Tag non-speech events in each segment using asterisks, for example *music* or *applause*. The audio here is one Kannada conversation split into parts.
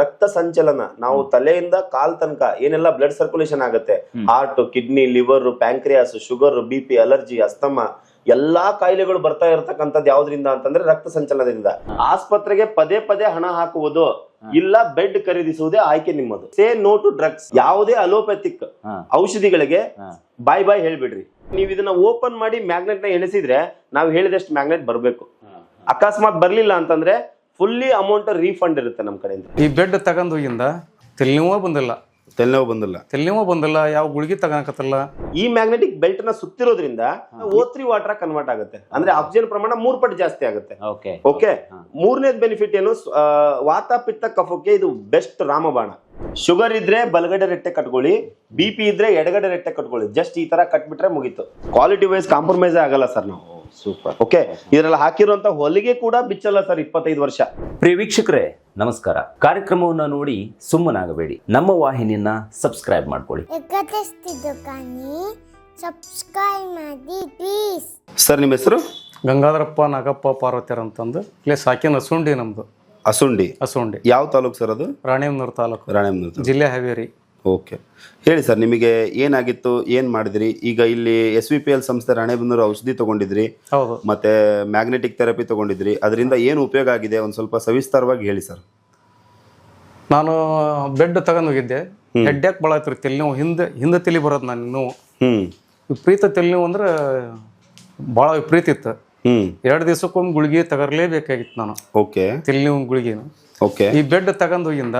ರಕ್ತ ಸಂಚಲನ. ನಾವು ತಲೆಯಿಂದ ಕಾಲ್ ತನಕ ಏನೆಲ್ಲ ಬ್ಲಡ್ ಸರ್ಕ್ಯುಲೇಷನ್ ಆಗುತ್ತೆ? Heart kidney liver pancreas sugar B P allergy asthma ಎಲ್ಲಾ ಕಾಯಿಲೆಗಳು ಬರ್ತಾ ಇರತಕ್ಕಂಥದ್ದು ಯಾವ್ದ್ರಿಂದ ಅಂತಂದ್ರೆ ರಕ್ತ ಸಂಚಲನದಿಂದ. ಆಸ್ಪತ್ರೆಗೆ ಪದೇ ಪದೇ ಹಣ ಹಾಕುವುದು ಇಲ್ಲ ಬೆಡ್ ಖರೀದಿಸುವುದೇ ಆಯ್ಕೆ ನಿಮ್ಮದು. ಸೇ ನೋ ಟು ಡ್ರಗ್ಸ್ ಯಾವುದೇ ಅಲೋಪ್ಯಾಥಿಕ್ ಔಷಧಿಗಳಿಗೆ. ಬಾಯ್ ಬಾಯ್ ಹೇಳ್ಬಿಡ್ರಿ. ನೀವು ಇದನ್ನ ಓಪನ್ ಮಾಡಿ ಮ್ಯಾಗ್ನೆಟ್ನ ಎಣಿಸಿದ್ರೆ ನಾವು ಹೇಳಿದಷ್ಟು ಮ್ಯಾಗ್ನೆಟ್ ಬರಬೇಕು. ಅಕಸ್ಮಾತ್ ಬರ್ಲಿಲ್ಲ ಅಂತಂದ್ರೆ ಫುಲ್ಲಿ ಅಮೌಂಟ್ ರೀಫಂಡ್ ಇರುತ್ತೆ ನಮ್ಮ ಕಡೆಯಿಂದ. ಈ ಬೆಡ್ ತಗೊಂಡ್ ಹೋಗಿಂದ ತಲೆನೋವ ಬಂದಿಲ್ಲ. ತಲೆನೋವು ಬಂದಿಲ್ಲ. ತಲೆನೋವ ಬಂದಿಲ್ಲ ಯಾವ ಗುಳಿಗೆ ತಗೋಕತ್ತಲ್ಲ ಈ ಮ್ಯಾಗ್ನೆಟಿಕ್ ಬೆಲ್ಟ್ನ ಸುತ್ತಿರೋದ್ರಿಂದ ಓ ತ್ರೀ ವಾಟರ್ ಕನ್ವರ್ಟ್ ಆಗುತ್ತೆ. ಅಂದ್ರೆ ಆಕ್ಸಿಜನ್ ಪ್ರಮಾಣ ಮೂರ್ ಪಟ್ಟು ಜಾಸ್ತಿ ಆಗುತ್ತೆ. ಓಕೆ ಓಕೆ ಮೂರನೇದ್ ಬೆನಿಫಿಟ್ ಏನು? ಆ, ವಾತ ಪಿತ್ತ ಕಫಕ್ಕೆ ಇದು ಬೆಸ್ಟ್ ರಾಮಬಾಣ. ಶುಗರ್ ಇದ್ರೆ ಬಲಗಡೆ ರೆಟ್ಟೆ ಕಟ್ಕೊಳ್ಳಿ ಬಿ ಪಿ ಇದ್ರೆ ಎಡಗಡೆ ರೆಟ್ಟೆ ಕಟ್ಕೊಳ್ಳಿ. ಜಸ್ಟ್ ಈ ತರ ಕಟ್ಬಿಟ್ರೆ ಮುಗೀತು. ಕ್ವಾಲಿಟಿ ವೈಸ್ ಕಾಂಪ್ರಮೈಸ್ ಆಗಲ್ಲ ಸರ್ ನಾವು. ಸೂಪರ್ ಓಕೆ ಇದರಲ್ಲಿ ಹಾಕಿರುವಂತ ಹೊಲಿಗೆ ಕೂಡ ಬಿಚ್ಚಲ್ಲ ಸರ್ ಇಪ್ಪತ್ತೈದು ವರ್ಷ. ಪ್ರಿಯ ವೀಕ್ಷಕರೇ ನಮಸ್ಕಾರ. ಕಾರ್ಯಕ್ರಮವನ್ನು ನೋಡಿ ಸುಮ್ಮನಾಗಬೇಡಿ. ನಮ್ಮ ವಾಹಿನಿಯನ್ನ ಸಬ್ಸ್ಕ್ರೈಬ್ ಮಾಡ್ಕೊಳ್ಳಿ. ಸಬ್ಸ್ಕ್ರೈಬ್ ಮಾಡಿ ಪ್ಲೀಸ್ ಸರ್ ನಿಮ್ಮ ಹೆಸರು? ಗಂಗಾಧರಪ್ಪ ನಾಗಪ್ಪ ಪಾರ್ವತಿಯರ್ ಅಂತಂದು ಪ್ಲೇಸ್ ಹಾಕಿನ ಅಸುಂಡಿ ನಮ್ದು. ಅಸುಂಡಿ. ಅಸುಂಡಿ. ಯಾವ ತಾಲೂಕು ಸರ್ ಅದು? ರಾಣೇಮನೂರ್ ತಾಲೂಕು. ರಾಣೇಮನೂರ್ ಜಿಲ್ಲೆ ಹಾವೇರಿ. ಓಕೆ ಹೇಳಿ ಸರ್ ನಿಮಗೆ ಏನಾಗಿತ್ತು ಏನು ಮಾಡಿದ್ರಿ? ಈಗ ಇಲ್ಲಿ ಎಸ್ ವಿ ಪಿ ಎಲ್ ಸಂಸ್ಥೆ ರಾಣೆಬೆನ್ನೂರು ಔಷಧಿ ತಗೊಂಡಿದ್ರಿ ಹೌದು. ಮತ್ತೆ ಮ್ಯಾಗ್ನೆಟಿಕ್ ಥೆರಪಿ ತಗೊಂಡಿದ್ರಿ. ಅದರಿಂದ ಏನು ಉಪಯೋಗ ಆಗಿದೆ? ಒಂದು ಸ್ವಲ್ಪ ಸವಿಸ್ತಾರವಾಗಿ ಹೇಳಿ ಸರ್ ನಾನು ಬೆಡ್ ತಗೊಂಡು ಹೋಗಿದ್ದೆ. ಹೆಡ್ಯಾಕ್ ಭಾಳ ಆಯ್ತು ತಲೆನೋವು ಹಿಂದೆ ಹಿಂದೆ ತಲೆ ಬರೋದು ನಾನು ನೋವು. ಹ್ಮ್. ವಿಪರೀತ ತಲೆನೋವು ಅಂದ್ರೆ ಭಾಳ ವಿಪರೀತ ಇತ್ತು. ಹ್ಮ್. ಎರಡು ದಿವಸಕ್ಕೊಮ್ಮೆ ಗುಳಿಗೆ ತಗರ್ಲೇಬೇಕಾಗಿತ್ತು ನಾನು. ಓಕೆ ತಲೆನೋವು ಗುಳಿಗೆನು. ಓಕೆ ಈ ಬೆಡ್ ತಗೊಂಡು ಹೋಗಿಂದ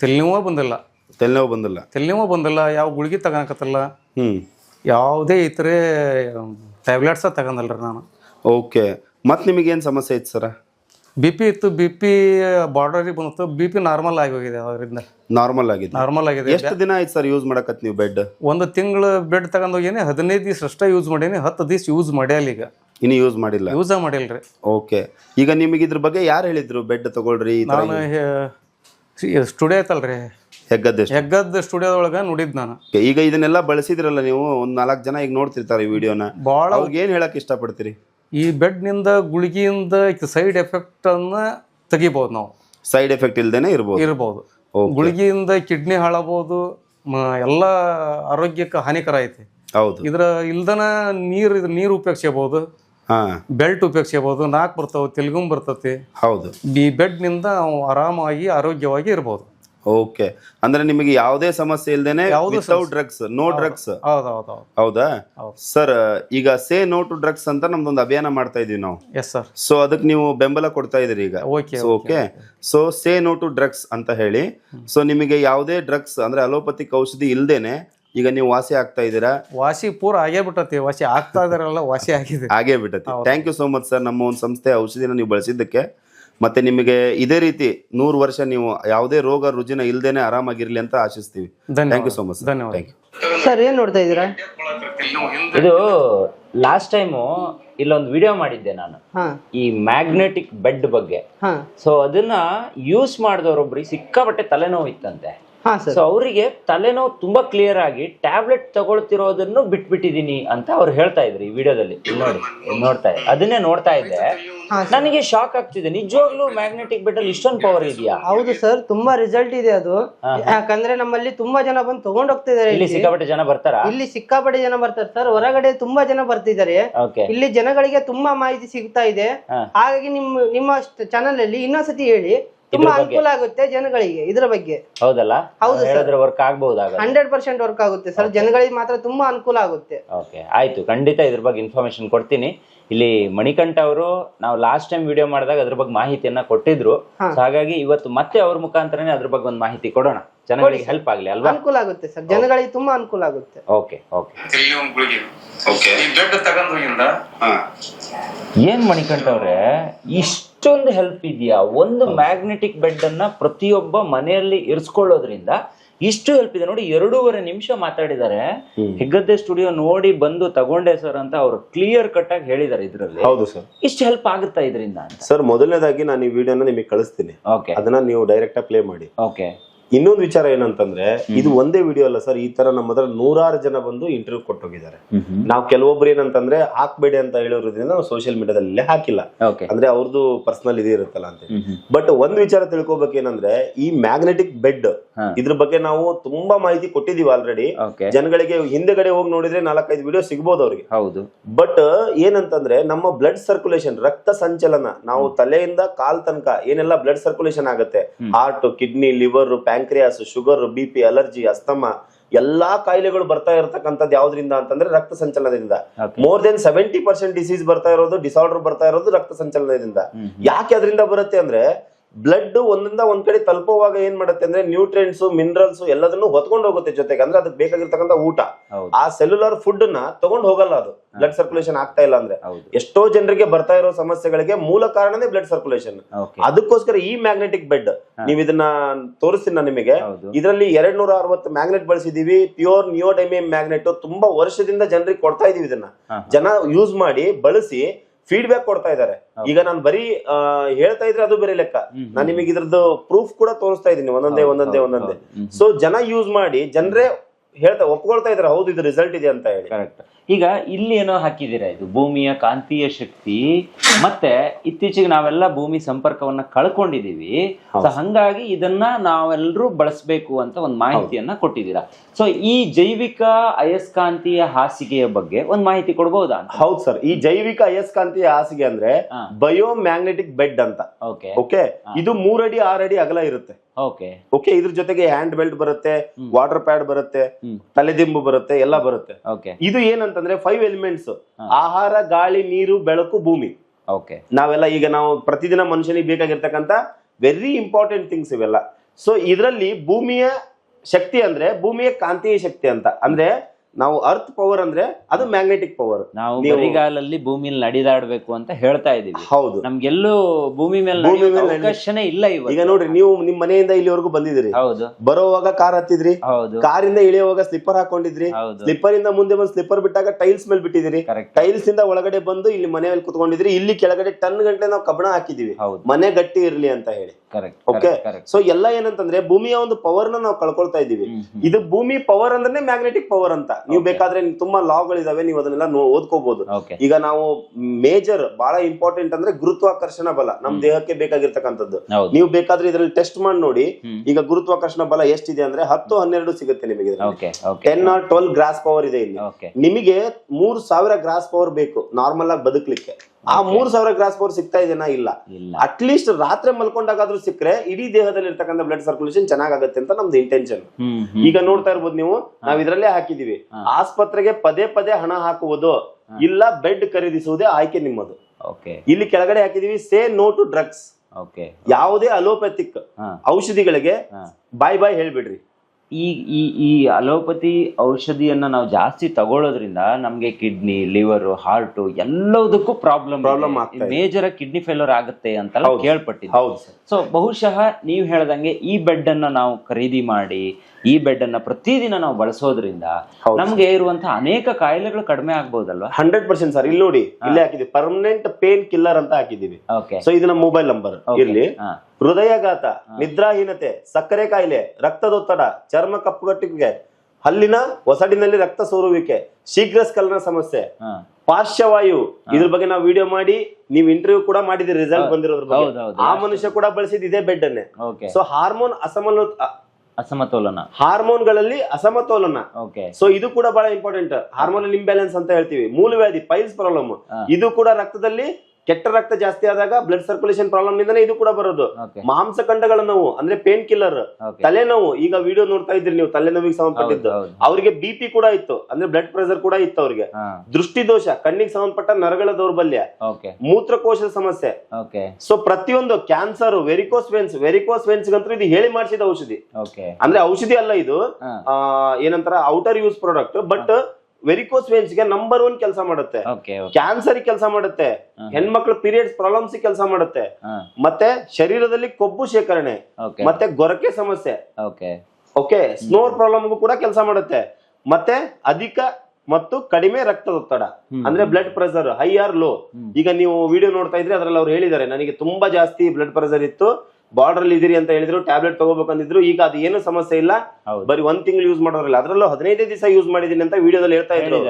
ತಲೆನೋವ ಬಂದಿಲ್ಲ. ತಲೆನೋವು ಬಂದಿಲ್ಲ. ತಲೆನೋವು ಬಂದಿಲ್ಲ ಯಾವ ಗುಳಿಗೆ ತಗೋಕತ್ತಲ್ಲ. ಹ್ಞೂ ಯಾವುದೇ ಇತರೆ ಟ್ಯಾಬ್ಲೆಟ್ಸ ತಗೊಂಡಲ್ರಿ ನಾನು. ಓಕೆ. ಮತ್ತೆ ನಿಮಗೇನು ಸಮಸ್ಯೆ ಇತ್ತು ಸರ? ಬಿ ಪಿ ಇತ್ತು ಬಿ ಪಿ ಬಾರ್ಡರಿಗೆ ಬಂತು ಬಿ ಪಿ ನಾರ್ಮಲ್ ಆಗಿ ಹೋಗಿದೆ ಅದರಿಂದ. ನಾರ್ಮಲ್ ಆಗಿದೆ. ನಾರ್ಮಲ್ ಆಗಿದೆ. ಎಷ್ಟು ದಿನ ಆಯ್ತು ಸರ್ ಯೂಸ್ ಮಾಡಕತ್ ನೀವು ಬೆಡ್ ಒಂದು ತಿಂಗಳು ಬೆಡ್ ತಗೊಂಡ್ ಹೋಗೀನಿ ಹದಿನೈದು ದಿವಸ ಅಷ್ಟೇ ಯೂಸ್ ಮಾಡೀನಿ ಹತ್ತು ದಿವಸ ಯೂಸ್ ಮಾಡ್ಯಾಲ ಈಗ. ಇನ್ನು ಯೂಸ್ ಮಾಡಿಲ್ಲ. ಯೂಸ ಮಾಡಿಲ್ರಿ ಓಕೆ. ಈಗ ನಿಮಗೆ ಇದ್ರ ಬಗ್ಗೆ ಯಾರು ಹೇಳಿದ್ರು ಬೆಡ್ ತಗೊಳ್ರಿ ನಾನು ಸ್ಟುಡಿಯೋ ಐತಲ್ರಿ. ಹೆಗ್ಗದ್ದೆಷ್ಟು ಹೆಗ್ಗದ ಸ್ಟುಡಿಯೋದೊಳಗೆ ನೋಡಿದ್ ನಾನು. ಈಗ ಇದನ್ನೆಲ್ಲ ಬಳಸಿದ್ರಲ್ಲ ನೀವು? ಒಂದ್ ನಾಲ್ಕು ಜನ ಈಗ ನೋಡ್ತಿರ್ತಾರೆ ಈ ವಿಡಿಯೋನ. ಭಾಳ ಅವ್ರಿಗೆ ಏನ್ ಹೇಳಕ್ ಇಷ್ಟಪಡ್ತೀರಿ? ಈ ಬೆಡ್ನಿಂದ ಗುಳಿಗೆಯಿಂದ ಸೈಡ್ ಎಫೆಕ್ಟ್ ಅನ್ನ ತೆಗಿಬಹುದು ನಾವು. ಸೈಡ್ ಎಫೆಕ್ಟ್ ಇಲ್ದೇನೆ ಇರ್ಬೋದು. ಇರ್ಬೋದು. Okay. ಗುಳಿಗೆಯಿಂದ ಕಿಡ್ನಿ ಹಾಳಬಹುದು ಎಲ್ಲ ಆರೋಗ್ಯಕ್ಕೆ ಹಾನಿಕರ ಐತಿ. ಹೌದು. ಇದ್ರ ಇಲ್ದನ ನೀರ್ ಇದ್- ನೀರು ಉಪಯೋಗಿಸಬಹುದು ಹಾ. ಬೆಲ್ಟ್ ಉಪಯೋಗಿಸಬಹುದು ನಾಕ್ ಬರ್ತಾವ ತೆಲುಗು ಬರ್ತತಿ. ಹೌದು. ಈ ಬೆಡ್ನಿಂದ ನಾವು ಆರಾಮಾಗಿ ಆರೋಗ್ಯವಾಗಿ ಇರ್ಬೋದು. ಓಕೆ ಅಂದ್ರೆ ನಿಮಗೆ ಯಾವುದೇ ಸಮಸ್ಯೆ ಇಲ್ಲದೇನೆ ಡ್ರಗ್ಸ್ ನೋ ಡ್ರಗ್ಸ್ ಹೌದು. ಸರ್ ಈಗ ಸೇ ನೋ ಟು ಡ್ರಗ್ಸ್ ಅಂತ ನಮ್ದೊಂದು ಅಭಿಯಾನ ಮಾಡ್ತಾ ಇದೀವಿ ನಾವು. ಎಸ್ ಸರ್ ಸೊ ಅದಕ್ಕೆ ನೀವು ಬೆಂಬಲ ಕೊಡ್ತಾ ಇದೀರಿ ಈಗ. Okay okay so say no to drugs ಅಂತ ಹೇಳಿ. ಸೊ ನಿಮಗೆ ಯಾವುದೇ ಡ್ರಗ್ಸ್ ಅಂದ್ರೆ ಅಲೋಪತಿಕ್ ಔಷಧಿ ಇಲ್ದೇನೆ ಈಗ ನೀವು ವಾಸಿ ಆಗ್ತಾ ಇದ್ದೀರಾ ವಾಸಿ ಪೂರ ಆಗೇ ಬಿಟ್ಟತಿ. ವಾಸಿ ಆಗ್ತಾ ಇದಾರಲ್ಲ ವಾಸಿ ಆಗಿದೆ. *laughs* ಆಗೇ ಬಿಟ್ಟತಿ. Thank you so much sir ನಮ್ಮ ಒಂದು ಸಂಸ್ಥೆ ಔಷಧಿನ ನೀವು ಬಳಸಿದ್ದಕ್ಕೆ. ಮತ್ತೆ ನಿಮಗೆ ಇದೇ ರೀತಿ ನೂರು ವರ್ಷ ನೀವು ಯಾವುದೇ ರೋಗ ರುಜಿನ ಇಲ್ಲದೇನೆ ಆರಾಮಾಗಿರ್ಲಿ ಅಂತ ಆಶಿಸ್ತೀವಿ. ಥ್ಯಾಂಕ್ ಯು ಸೋ ಮಚ್ ಧನ್ಯವಾದ. ಥ್ಯಾಂಕ್ ಯು ಸರ್ ಏನ್ ನೋಡ್ತಾ ಇದ್ದೀರಾ? ಇದು ಲಾಸ್ಟ್ ಟೈಮು ಇಲ್ಲೊಂದು ವಿಡಿಯೋ ಮಾಡಿದ್ದೆ ನಾನು. ಈ ಮ್ಯಾಗ್ನೆಟಿಕ್ ಬೆಡ್ ಬಗ್ಗೆ. ಹಾ. ಸೊ ಅದನ್ನ ಯೂಸ್ ಮಾಡಿದವರೊಬ್ರಿಗೆ ಸಿಕ್ಕಾಪಟ್ಟೆ ತಲೆನೋವು ಇತ್ತಂತೆ. ಹಾ ಸರ್. ಸೊ ಅವರಿಗೆ ತಲೆನೋವು ತುಂಬಾ ಕ್ಲಿಯರ್ ಆಗಿ ಟ್ಯಾಬ್ಲೆಟ್ ತಗೊಳ್ತಿರೋದನ್ನು ಬಿಟ್ಬಿಟ್ಟಿದೀನಿ ಅಂತ ಅವ್ರು ಹೇಳ್ತಾ ಇದ್ರು ಈ ವಿಡಿಯೋದಲ್ಲಿ ನೋಡಿ ನೋಡ್ತಾ ಇದ್ದೆ ಅದನ್ನೇ ನೋಡ್ತಾ ಇದ್ದೆ. ನನಗೆ ಶಾಕ್ ಆಗ್ತಿದೆ. ನಿಜವಾಗ್ಲೂ ಮ್ಯಾಗ್ನೆಟಿಕ್ ಬೆಡ್ ಅಲ್ಲಿ ಇಷ್ಟೊಂದು ಪವರ್ ಇದೆಯಾ? ಹೌದು ಸರ್ ತುಂಬಾ ರಿಸಲ್ಟ್ ಇದೆ ಅದು. ಯಾಕಂದ್ರೆ ನಮ್ಮಲ್ಲಿ ತುಂಬಾ ಜನ ಬಂದು ತಗೊಂಡ್ ಹೋಗ್ತಿದ್ದಾರೆ ಇಲ್ಲಿ ಇಲ್ಲಿ. ಸಿಕ್ಕಾಪಟ್ಟೆ ಜನ ಬರ್ತಾರ? ಇಲ್ಲಿ ಸಿಕ್ಕಾಪಟ್ಟೆ ಜನ ಬರ್ತಾರೆ ಸರ್ ಹೊರಗಡೆ ತುಂಬಾ ಜನ ಬರ್ತಿದ್ದಾರೆ. ಇಲ್ಲಿ ಜನಗಳಿಗೆ ತುಂಬಾ ಮಾಹಿತಿ ಸಿಗ್ತಾ ಇದೆ. ಹಾಗಾಗಿ ನಿಮ್ಮ ನಿಮ್ಮ ಚಾನಲ್ ಅಲ್ಲಿ ಇನ್ನೊಂದ್ಸತಿ ಹೇಳಿ. ತುಂಬಾ ಅನುಕೂಲ ಆಗುತ್ತೆ ಜನಗಳಿಗೆ ಇದ್ರ ಬಗ್ಗೆ. ಹೌದಲ್ಲ? ಹೌದು. ಹೇಳಿದ್ರೆ ವರ್ಕ್ ಆಗಬಹುದು ಹಂಡ್ರೆಡ್ ಪರ್ಸೆಂಟ್ ವರ್ಕ್ ಆಗುತ್ತೆ ಸರ್. ಜನಗಳಿಗೆ ಮಾತ್ರ ತುಂಬಾ ಅನುಕೂಲ ಆಗುತ್ತೆ. ಓಕೆ ಆಯ್ತು. ಖಂಡಿತ ಇದ್ರ ಬಗ್ಗೆ ಇನ್ಫಾರ್ಮೇಶನ್ ಕೊಡ್ತೀನಿ. ಇಲ್ಲಿ ಮಣಿಕಂಠ ಅವರು ನಾವು ಲಾಸ್ಟ್ ಟೈಮ್ ವಿಡಿಯೋ ಮಾಡಿದಾಗ ಅದ್ರ ಬಗ್ಗೆ ಮಾಹಿತಿಯನ್ನ ಕೊಟ್ಟಿದ್ರು. ಹಾಗಾಗಿ ಇವತ್ತು ಮತ್ತೆ ಅವ್ರ ಮುಖಾಂತರನೇ ಅದ್ರ ಬಗ್ಗೆ ಒಂದು ಮಾಹಿತಿ ಕೊಡೋಣ. ಜನಗಳಿಗೆ ಹೆಲ್ಪ್ ಆಗ್ಲಿ ಅಲ್ವಾ? ಅನುಕೂಲ ಆಗುತ್ತೆ ಸರ್. ಜನಗಳಿಗೆ ತುಂಬಾ ಅನುಕೂಲ ಆಗುತ್ತೆ. ಓಕೆ ಓಕೆ ಓಕೆ ತಗೊಂಡ್ ಏನ್ ಮಣಿಕಂಠ ಅವ್ರೆ? ಇಷ್ಟೊಂದು ಹೆಲ್ಪ್ ಇದೆಯಾ? ಒಂದು ಮ್ಯಾಗ್ನೆಟಿಕ್ ಬೆಡ್ ಅನ್ನ ಪ್ರತಿಯೊಬ್ಬ ಮನೆಯಲ್ಲಿ ಇರಿಸ್ಕೊಳ್ಳೋದ್ರಿಂದ ಇಷ್ಟು ಹೆಲ್ಪ್ ಇದೆ. ನೋಡಿ ಎರಡೂವರೆ ನಿಮಿಷ ಮಾತಾಡಿದ್ದಾರೆ. ಹೆಗ್ಗದ್ದೆ ಸ್ಟುಡಿಯೋ ನೋಡಿ ಬಂದು ತಗೊಂಡೆ ಸರ್ ಅಂತ ಅವರು ಕ್ಲಿಯರ್ ಕಟ್ ಆಗಿ ಹೇಳಿದ್ದಾರೆ ಇದರಲ್ಲಿ. ಹೌದು ಸರ್ ಇಷ್ಟು ಹೆಲ್ಪ್ ಆಗುತ್ತಾ ಇದರಿಂದ ಸರ್ ಮೊದಲನೇದಾಗಿ ನಾನು ಈ ವಿಡಿಯೋನ ನಿಮಗೆ ಕಳಿಸ್ತೀನಿ. ಓಕೆ ಅದನ್ನ ನೀವು ಡೈರೆಕ್ಟ್ ಪ್ಲೇ ಮಾಡಿ. ಓಕೆ ಇನ್ನೊಂದು ವಿಚಾರ ಏನಂತಂದ್ರೆ ಇದು ಒಂದೇ ವಿಡಿಯೋ ಅಲ್ಲ ಸರ್ ಈ ತರ ನಮ್ಮ ಹತ್ರ ನೂರಾರು ಜನ ಬಂದು ಇಂಟರ್ವ್ಯೂ ಕೊಟ್ಟೋಗಿದ್ದಾರೆ. ನಾವು ಕೆಲವೊಬ್ರು ಏನಂತಂದ್ರೆ ಹಾಕ್ಬೇಡಿ ಅಂತ ಹೇಳಿರೋದ್ರಿಂದ ನಾವು ಸೋಷಿಯಲ್ ಮೀಡಿಯಾದಲ್ಲಿ ಹಾಕಿಲ್ಲ. ಅಂದ್ರೆ ಅವ್ರದ್ದು ಪರ್ಸನಲ್ ಇದೇ ಇರುತ್ತಲ್ಲ ಅಂತ ಬಟ್ ಒಂದ್ ವಿಚಾರ ತಿಳ್ಕೊಬೇಕೇನಂದ್ರೆ ಈ ಮ್ಯಾಗ್ನೆಟಿಕ್ ಬೆಡ್. ಇದ್ರ ಬಗ್ಗೆ ನಾವು ತುಂಬಾ ಮಾಹಿತಿ ಕೊಟ್ಟಿದೀವಿ ಆಲ್ರೆಡಿ ಜನಗಳಿಗೆ ಹಿಂದೆಗಡೆ ಹೋಗಿ ನೋಡಿದ್ರೆ ನಾಲ್ಕೈದು ವಿಡಿಯೋ ಸಿಗ್ಬೋದು ಅವ್ರಿಗೆ. ಹೌದು. ಬಟ್ ಏನಂತಂದ್ರೆ ನಮ್ಮ ಬ್ಲಡ್ ಸರ್ಕ್ಯುಲೇಷನ್ ರಕ್ತ ಸಂಚಲನ ನಾವು ತಲೆಯಿಂದ ಕಾಲ್ ತನಕ ಏನೆಲ್ಲ ಬ್ಲಡ್ ಸರ್ಕ್ಯುಲೇಷನ್ ಆಗುತ್ತೆ? Heart kidney liver pancreas sugar B P allergy asthma ಎಲ್ಲಾ ಕಾಯಿಲೆಗಳು ಬರ್ತಾ ಇರತಕ್ಕಂಥದ್ದು ಯಾವ್ದ್ರಿಂದ ಅಂತಂದ್ರೆ ರಕ್ತ ಸಂಚಲನದಿಂದ. More than seventy percent disease ಬರ್ತಾ ಇರೋದು ಡಿಸಾರ್ಡರ್ ಬರ್ತಾ ಇರೋದು ರಕ್ತ ಸಂಚಲನದಿಂದ. ಯಾಕೆ ಅದರಿಂದ ಬರುತ್ತೆ ಅಂದ್ರೆ ಬ್ಲಡ್ ಒಂದಿಂದ ಒಂದ್ ಕಡೆ ತಲುಪುವಾಗ ಏನ್ ಮಾಡುತ್ತೆ ಅಂದ್ರೆ ನ್ಯೂಟ್ರಿಯೆಂಟ್ಸ್ ಮಿನರಲ್ಸ್ ಎಲ್ಲದನ್ನು ಹೊತ್ಕೊಂಡು ಹೋಗುತ್ತೆ ಜೊತೆಗೆ. ಅಂದ್ರೆ ಅದಕ್ಕೆ ಬೇಕಾಗಿರ್ತಕ್ಕಂಥ ಊಟ. ಆ ಸೆಲ್ಯುಲರ್ ಫುಡ್ನ ತಗೊಂಡ್ ಹೋಗಲ್ಲ ಅದು. ಬ್ಲಡ್ ಸರ್ಕ್ಯುಲೇಷನ್ ಆಗ್ತಾ ಇಲ್ಲ ಅಂದ್ರೆ. ಎಷ್ಟೋ ಜನರಿಗೆ ಬರ್ತಾ ಇರೋ ಸಮಸ್ಯೆಗಳಿಗೆ ಮೂಲ ಕಾರಣನೇ ಬ್ಲಡ್ ಸರ್ಕ್ಯುಲೇಷನ್ ಅದಕ್ಕೋಸ್ಕರ ಈ ಮ್ಯಾಗ್ನೆಟಿಕ್ ಬೆಡ್ ನೀವು ಇದನ್ನ ತೋರಿಸ್ತೀನಿ ನಾನು ನಿಮಗೆ. ಇದರಲ್ಲಿ ಎರಡ್ ನೂರ ಅರವತ್ತು ಮ್ಯಾಗ್ನೆಟ್ ಬಳಸಿದೀವಿ. ಪ್ಯೂರ್ ನಿಯೋಡೈಮಿಯಂ ಮ್ಯಾಗ್ನೆಟ್ ತುಂಬಾ ವರ್ಷದಿಂದ ಜನರಿಗೆ ಕೊಡ್ತಾ ಇದೀವಿ ಇದನ್ನ. ಜನ ಯೂಸ್ ಮಾಡಿ ಬಳಸಿ ಫೀಡ್ಬ್ಯಾಕ್ ಕೊಡ್ತಾ ಇದ್ದಾರೆ. ಈಗ ನಾನು ಬರೀ ಹೇಳ್ತಾ ಇದ್ರೆ ಅದು ಬೇರೆ ಲೆಕ್ಕ. ನಾನು ನಿಮಗೆ ಇದ್ರದ್ದು ಪ್ರೂಫ್ ಕೂಡ ತೋರಿಸ್ತಾ ಇದೀನಿ ಒಂದೊಂದೇ ಒಂದೊಂದೇ ಒಂದೊಂದೇ. ಸೊ ಜನ ಯೂಸ್ ಮಾಡಿ ಜನರೇ ಹೇಳ್ತಾ ಒಪ್ಕೊಳ್ತಾ ಇದಾರೆ ಹೌದು ಇದು ರಿಸಲ್ಟ್ ಇದೆ ಅಂತ ಹೇಳಿ. ಕರೆಕ್ಟ್ ಈಗ ಇಲ್ಲಿ ಏನೋ ಹಾಕಿದ್ದೀರಾ ಇದು? ಭೂಮಿಯ ಕಾಂತೀಯ ಶಕ್ತಿ. ಮತ್ತೆ ಇತ್ತೀಚೆಗೆ ನಾವೆಲ್ಲ ಭೂಮಿ ಸಂಪರ್ಕವನ್ನ ಕಳ್ಕೊಂಡಿದೀವಿ ಸೊ ಹಂಗಾಗಿ ಇದನ್ನ ನಾವೆಲ್ಲರೂ ಬಳಸಬೇಕು ಅಂತ ಒಂದು ಮಾಹಿತಿಯನ್ನ ಕೊಟ್ಟಿದ್ದೀರಾ? ಸೊ ಈ ಜೈವಿಕ ಅಯಸ್ಕಾಂತೀಯ ಹಾಸಿಗೆಯ ಬಗ್ಗೆ ಒಂದು ಮಾಹಿತಿ ಕೊಡ್ಬೋದಾ ಹೌದು ಸರ್. ಈ ಜೈವಿಕ ಅಯಸ್ಕಾಂತೀಯ ಹಾಸಿಗೆ ಅಂದ್ರೆ ಬಯೋ ಮ್ಯಾಗ್ನೆಟಿಕ್ ಬೆಡ್ ಅಂತ. ಓಕೆ. ಓಕೆ? ಇದು ಮೂರಡಿ ಆರಡಿ ಅಗಲ ಇರುತ್ತೆ. ಓಕೆ. ಓಕೆ? ಇದ್ರ ಜೊತೆಗೆ ಹ್ಯಾಂಡ್ ಬೆಲ್ಟ್ ಬರುತ್ತೆ ವಾಟರ್ ಪ್ಯಾಡ್ ಬರುತ್ತೆ. ತಲೆದಿಂಬು ಬರುತ್ತೆ ಎಲ್ಲ ಬರುತ್ತೆ. ಓಕೆ. ಇದು ಏನಂತಂದ್ರೆ ಫೈವ್ ಎಲಿಮೆಂಟ್ಸ್ ಆಹಾರ ಗಾಳಿ ನೀರು ಬೆಳಕು ಭೂಮಿ. ಓಕೆ. ನಾವೆಲ್ಲ ಈಗ ನಾವು ಪ್ರತಿದಿನ ಮನುಷ್ಯನಿಗೆ ಬೇಕಾಗಿರ್ತಕ್ಕಂಥ ವೆರಿ ಇಂಪಾರ್ಟೆಂಟ್ ಥಿಂಗ್ಸ್ ಇವೆಲ್ಲ. ಸೊ ಇದರಲ್ಲಿ ಭೂಮಿಯ ಶಕ್ತಿ ಅಂದ್ರೆ ಭೂಮಿಯ ಕಾಂತೀಯ ಶಕ್ತಿ ಅಂತ. ಅಂದ್ರೆ ನಾವು ಅರ್ತ್ ಪವರ್ ಅಂದ್ರೆ ಅದು ಮ್ಯಾಗ್ನೆಟಿಕ್ ಪವರ್ ನಾವು ಮಳಿಗಾಲಲ್ಲಿ ಭೂಮಿಯಲ್ಲಿ ನಡೆದಾಡಬೇಕು ಅಂತ ಹೇಳ್ತಾ ಇದೀವಿ ಹೌದು. ನಮ್ಗೆಲ್ಲೂ ಭೂಮಿ ಮೇಲೆ ಭೂಮಿ ಮೇಲೆ ಅವಕಾಶನೇ ಇಲ್ಲ ಈಗ ಇವತ್ತು ನೋಡ್ರಿ ನೀವು ನಿಮ್ ಮನೆಯಿಂದ ಇಲ್ಲಿವರೆಗೂ ಬಂದಿದ್ರಿ ಹೌದು. ಬರೋವಾಗ ಕಾರ್ ಹತ್ತಿದ್ರಿ. ಹೌದು. ಕಾರಿಂದ ಇಳಿಯುವಾಗ ಸ್ಲಿಪ್ಪರ್ ಹಾಕೊಂಡಿದ್ರಿ. ಹೌದು. ಸ್ಲಿಪ್ಪರ್ ಇಂದ ಮುಂದೆ ಬಂದು ಸ್ಲಿಪ್ಪರ್ ಬಿಟ್ಟಾಗ ಟೈಲ್ಸ್ ಮೇಲೆ ಬಿಟ್ಟಿದ್ರಿ ಟೈಲ್ಸ್ ಇಂದ ಒಳಗಡೆ ಬಂದು ಇಲ್ಲಿ ಮನೆ ಮೇಲೆ ಕುತ್ಕೊಂಡಿದ್ರಿ. ಇಲ್ಲಿ ಕೆಳಗಡೆ ಟನ್ ಗಂಟೆ ನಾವು ಕಬ್ಬಣ ಹಾಕಿದೀವಿ ಹೌದು. ಮನೆ ಗಟ್ಟಿ ಇರ್ಲಿ ಅಂತ ಹೇಳಿ. ಕರೆಕ್ಟ್ ಓಕೆ ಸೊ ಎಲ್ಲ ಏನಂತಂದ್ರೆ ಭೂಮಿಯ ಒಂದು ಪವರ್ನ ನಾವು ಕಳ್ಕೊಳ್ತಾ ಇದೀವಿ ಇದು ಭೂಮಿ ಪವರ್ ಅಂದ್ರೆ ಮ್ಯಾಗ್ನೆಟಿಕ್ ಪವರ್ ಅಂತ. ನೀವು ಬೇಕಾದ್ರೆ ತುಂಬಾ ಲಾಗಳಿದಾವೆ ನೀವು ಅದನ್ನೆಲ್ಲ ಓದ್ಕೋಬಹುದು ಈಗ ನಾವು ಮೇಜರ್ ಬಹಳ ಇಂಪಾರ್ಟೆಂಟ್ ಅಂದ್ರೆ ಗುರುತ್ವಾಕರ್ಷಣ ಬಲ ನಮ್ ದೇಹಕ್ಕೆ ಬೇಕಾಗಿರ್ತಕ್ಕಂಥದ್ದು. ನೀವು ಬೇಕಾದ್ರೆ ಇದ್ರಲ್ಲಿ ಟೆಸ್ಟ್ ಮಾಡಿ ನೋಡಿ ಈಗ ಗುರುತ್ವಾಕರ್ಷಣ ಬಲ ಎಷ್ಟಿದೆ ಅಂದ್ರೆ ಹತ್ತು ಹನ್ನೆರಡು ಸಿಗುತ್ತೆ ನಿಮಗೆ ten or twelve gauss power ಇದೆ ಇಲ್ಲಿ. ನಿಮಗೆ ಮೂರ್ ಸಾವಿರ ಗ್ರಾಸ್ ಪವರ್ ಬೇಕು ನಾರ್ಮಲ್ ಆಗಿ ಬದುಕ್ಲಿಕ್ಕೆ. ಆ ಮೂರ್ ಸಾವಿರ ಗ್ರಾಸ್ ಪವರ್ ಸಿಗ್ತಾ ಇದೆನಾ? ಇಲ್ಲ. ಅಟ್ಲೀಸ್ಟ್ ರಾತ್ರಿ ಮಲ್ಕೊಂಡಾಗಾದ್ರೂ ಸಿಕ್ಕರೆ ಇಡೀ ದೇಹದಲ್ಲಿ ಇರ್ತಕ್ಕಂಥ ಬ್ಲಡ್ ಸರ್ಕ್ಯುಲೇಷನ್ ಚೆನ್ನಾಗಾಗತ್ತೆ ಅಂತ ನಮ್ದು ಇಂಟೆನ್ಷನ್ ಈಗ ನೋಡ್ತಾ ಇರ್ಬೋದು ನೀವು ನಾವ್ ಇದ್ರಲ್ಲೇ ಹಾಕಿದೀವಿ. ಆಸ್ಪತ್ರೆಗೆ ಪದೇ ಪದೇ ಹಣ ಹಾಕುವುದು ಇಲ್ಲ ಬೆಡ್ ಖರೀದಿಸುವುದೇ ಆಯ್ಕೆ ನಿಮ್ಮದು. ಇಲ್ಲಿ ಕೆಳಗಡೆ ಹಾಕಿದೀವಿ ಸೇ ನೋ ಟು ಡ್ರಗ್ಸ್ ಯಾವುದೇ ಅಲೋಪತಿಕ್ ಔಷಧಿಗಳಿಗೆ ಬಾಯ್ ಬಾಯ್ ಹೇಳ್ಬಿಡ್ರಿ. ಈ ಈ ಈ ಅಲೋಪತಿ ಔಷಧಿಯನ್ನ ನಾವು ಜಾಸ್ತಿ ತಗೊಳ್ಳೋದ್ರಿಂದ ನಮ್ಗೆ ಕಿಡ್ನಿ ಲಿವರ್ ಹಾರ್ಟ್ ಎಲ್ಲದಕ್ಕೂ problem problem major kidney failure ಆಗುತ್ತೆ ಅಂತ. ಕೇಳ್ಪಟ್ಟಿದ್ದೆ ಸೊ ಬಹುಶಃ ನೀವು ಹೇಳ್ದಂಗೆ ಈ ಬೆಡ್ ಅನ್ನ ನಾವು ಖರೀದಿ ಮಾಡಿ ಈ ಬೆಡ್ ಅನ್ನ ಪ್ರತಿದಿನ ನಾವು ಬಳಸೋದ್ರಿಂದ. ನಮ್ಗೆ ಇರುವಂತಹ ಅನೇಕ ಕಾಯಿಲೆಗಳು ಕಡಿಮೆ ಆಗ್ಬೋದಲ್ವಾ? Hundred percent sir. ಇಲ್ಲಿ ನೋಡಿ ಇಲ್ಲೇ ಹಾಕಿದೀವಿ ಪರ್ಮನೆಂಟ್ ಪೇನ್ ಕಿಲ್ಲರ್ ಅಂತ ಹಾಕಿದೀವಿ ಓಕೆ ಸೊ ಇದು ನಮ್ಮ ಮೊಬೈಲ್ ನಂಬರ್ ಇರ್ಲಿ ಹಾ. ಹೃದಯಾಘಾತ ನಿದ್ರಾಹೀನತೆ ಸಕ್ಕರೆ ಕಾಯಿಲೆ ರಕ್ತದೊತ್ತಡ ಚರ್ಮ ಕಪ್ಪುಗಟ್ಟಿಗೆ ಹಲ್ಲಿನ ಒಸಡಿನಲ್ಲಿ ರಕ್ತ ಸೋರುವಿಕೆ ಶೀಘ್ರ ಸ್ಕಲನ ಸಮಸ್ಯೆ ಪಾರ್ಶ್ವವಾಯು. ಇದ್ರ ಬಗ್ಗೆ ನಾವು ವಿಡಿಯೋ ಮಾಡಿ ನೀವು ಇಂಟರ್ವ್ಯೂ ಕೂಡ ಮಾಡಿದಿರಿ ರಿಸಲ್ಟ್ ಬಂದಿರೋದ್ರ ಬಗ್ಗೆ. ಆ ಮನುಷ್ಯ ಕೂಡ ಬಳಸಿದ ಇದೇ ಬೆಡ್ ಅನ್ನೇ. ಸೊ ಹಾರ್ಮೋನ್ ಅಸಮಲ ಅಸಮತೋಲನ. ಹಾರ್ಮೋನ್ಗಳಲ್ಲಿ ಅಸಮತೋಲನ ಸೊ ಇದು ಕೂಡ ಬಹಳ ಇಂಪಾರ್ಟೆಂಟ್ ಹಾರ್ಮೋನಲ್ ಇಂಬ್ಯಾಲೆನ್ಸ್ ಅಂತ ಹೇಳ್ತೀವಿ. ಮೂಲವ್ಯಾಧಿ ಪೈಲ್ಸ್ ಪ್ರಾಬ್ಲಮ್ ಇದು ಕೂಡ ರಕ್ತದಲ್ಲಿ ಕೆಟ್ಟ ರಕ್ತ ಜಾಸ್ತಿ ಆದಾಗ ಬ್ಲಡ್ ಸರ್ಕ್ಯುಲೇಷನ್ ಪ್ರಾಬ್ಲಮ್ ನಿಂದನೇ ಇದು ಕೂಡ ಬರೋದು. ಮಾಂಸಖಂಡಗಳ ನೋವು ಅಂದ್ರೆ ಪೇನ್ ಕಿಲ್ಲರ್ ತಲೆನೋವು. ಈಗ ವಿಡಿಯೋ ನೋಡ್ತಾ ಇದ್ರಿ ನೀವು ತಲೆನೋವಿಗೆ ಸಂಬಂಧಪಟ್ಟಿದ್ದು. ಅವ್ರಿಗೆ ಬಿ ಪಿ ಕೂಡ ಇತ್ತು ಅಂದ್ರೆ ಬ್ಲಡ್ ಪ್ರೆಷರ್ ಕೂಡ ಇತ್ತು ಅವ್ರಿಗೆ. ದೃಷ್ಟಿ ದೋಷ ಕಣ್ಣಿಗೆ ಸಂಬಂಧಪಟ್ಟ ನರಗಳ ದೌರ್ಬಲ್ಯ ಮೂತ್ರಕೋಶದ ಸಮಸ್ಯೆ. ಸೊ ಪ್ರತಿಯೊಂದು cancer varicose veins varicose veins ಗಂತೂ ಇದು ಹೇಳಿ ಮಾಡಿಸಿದ ಔಷಧಿ. ಅಂದ್ರೆ ಔಷಧಿ ಅಲ್ಲ ಇದು ಏನಂತಾರ outer use product but varicose ವೆನ್ಸ್ಗೆ number one ಕೆಲಸ ಮಾಡುತ್ತೆ. ಕ್ಯಾನ್ಸರ್ ಕೆಲಸ ಮಾಡುತ್ತೆ. ಹೆಣ್ಮಕ್ಳು ಪೀರಿಯಡ್ಸ್ ಪ್ರಾಬ್ಲಮ್ಸ್ ಕೆಲಸ ಮಾಡುತ್ತೆ. ಮತ್ತೆ ಶರೀರದಲ್ಲಿ ಕೊಬ್ಬು ಶೇಖರಣೆ ಮತ್ತೆ ಗೊರಕೆ ಸಮಸ್ಯೆ. ಓಕೆ ಓಕೆ ಸ್ನೋರ್ ಪ್ರಾಬ್ಲಮ್ಗೂ ಕೂಡ ಕೆಲಸ ಮಾಡುತ್ತೆ. ಮತ್ತೆ ಅಧಿಕ ಮತ್ತು ಕಡಿಮೆ ರಕ್ತದೊತ್ತಡ ಅಂದ್ರೆ blood pressure high or low ಈಗ ನೀವು ವಿಡಿಯೋ ನೋಡ್ತಾ ಇದ್ರೆ ಅದ್ರಲ್ಲಿ ಅವ್ರು ಹೇಳಿದ್ದಾರೆ ನನಗೆ ತುಂಬಾ ಜಾಸ್ತಿ ಬ್ಲಡ್ ಪ್ರೆಷರ್ ಇತ್ತು ಬಾರ್ಡರ್ ಅಲ್ಲಿ ಇದೀರಿ ಅಂತ ಹೇಳಿದ್ರು ಟ್ಯಾಬ್ಲೆಟ್ ತಗೋಬೇಕಂದಿದ್ರು ಈಗ ಅದು ಏನು ಸಮಸ್ಯೆ ಇಲ್ಲ. ಬರೀ ಒಂದ್ ತಿಂಗಳು ಯೂಸ್ ಮಾಡೋದ್ರಲ್ಲ. ಅದರಲ್ಲೂ ಹದಿನೈದೇ ದಿವಸ ಯೂಸ್ ಮಾಡಿದೀನಿ ಅಂತ ವಿಡಿಯೋದಲ್ಲಿ ಹೇಳ್ತಾ ಇದ್ರು.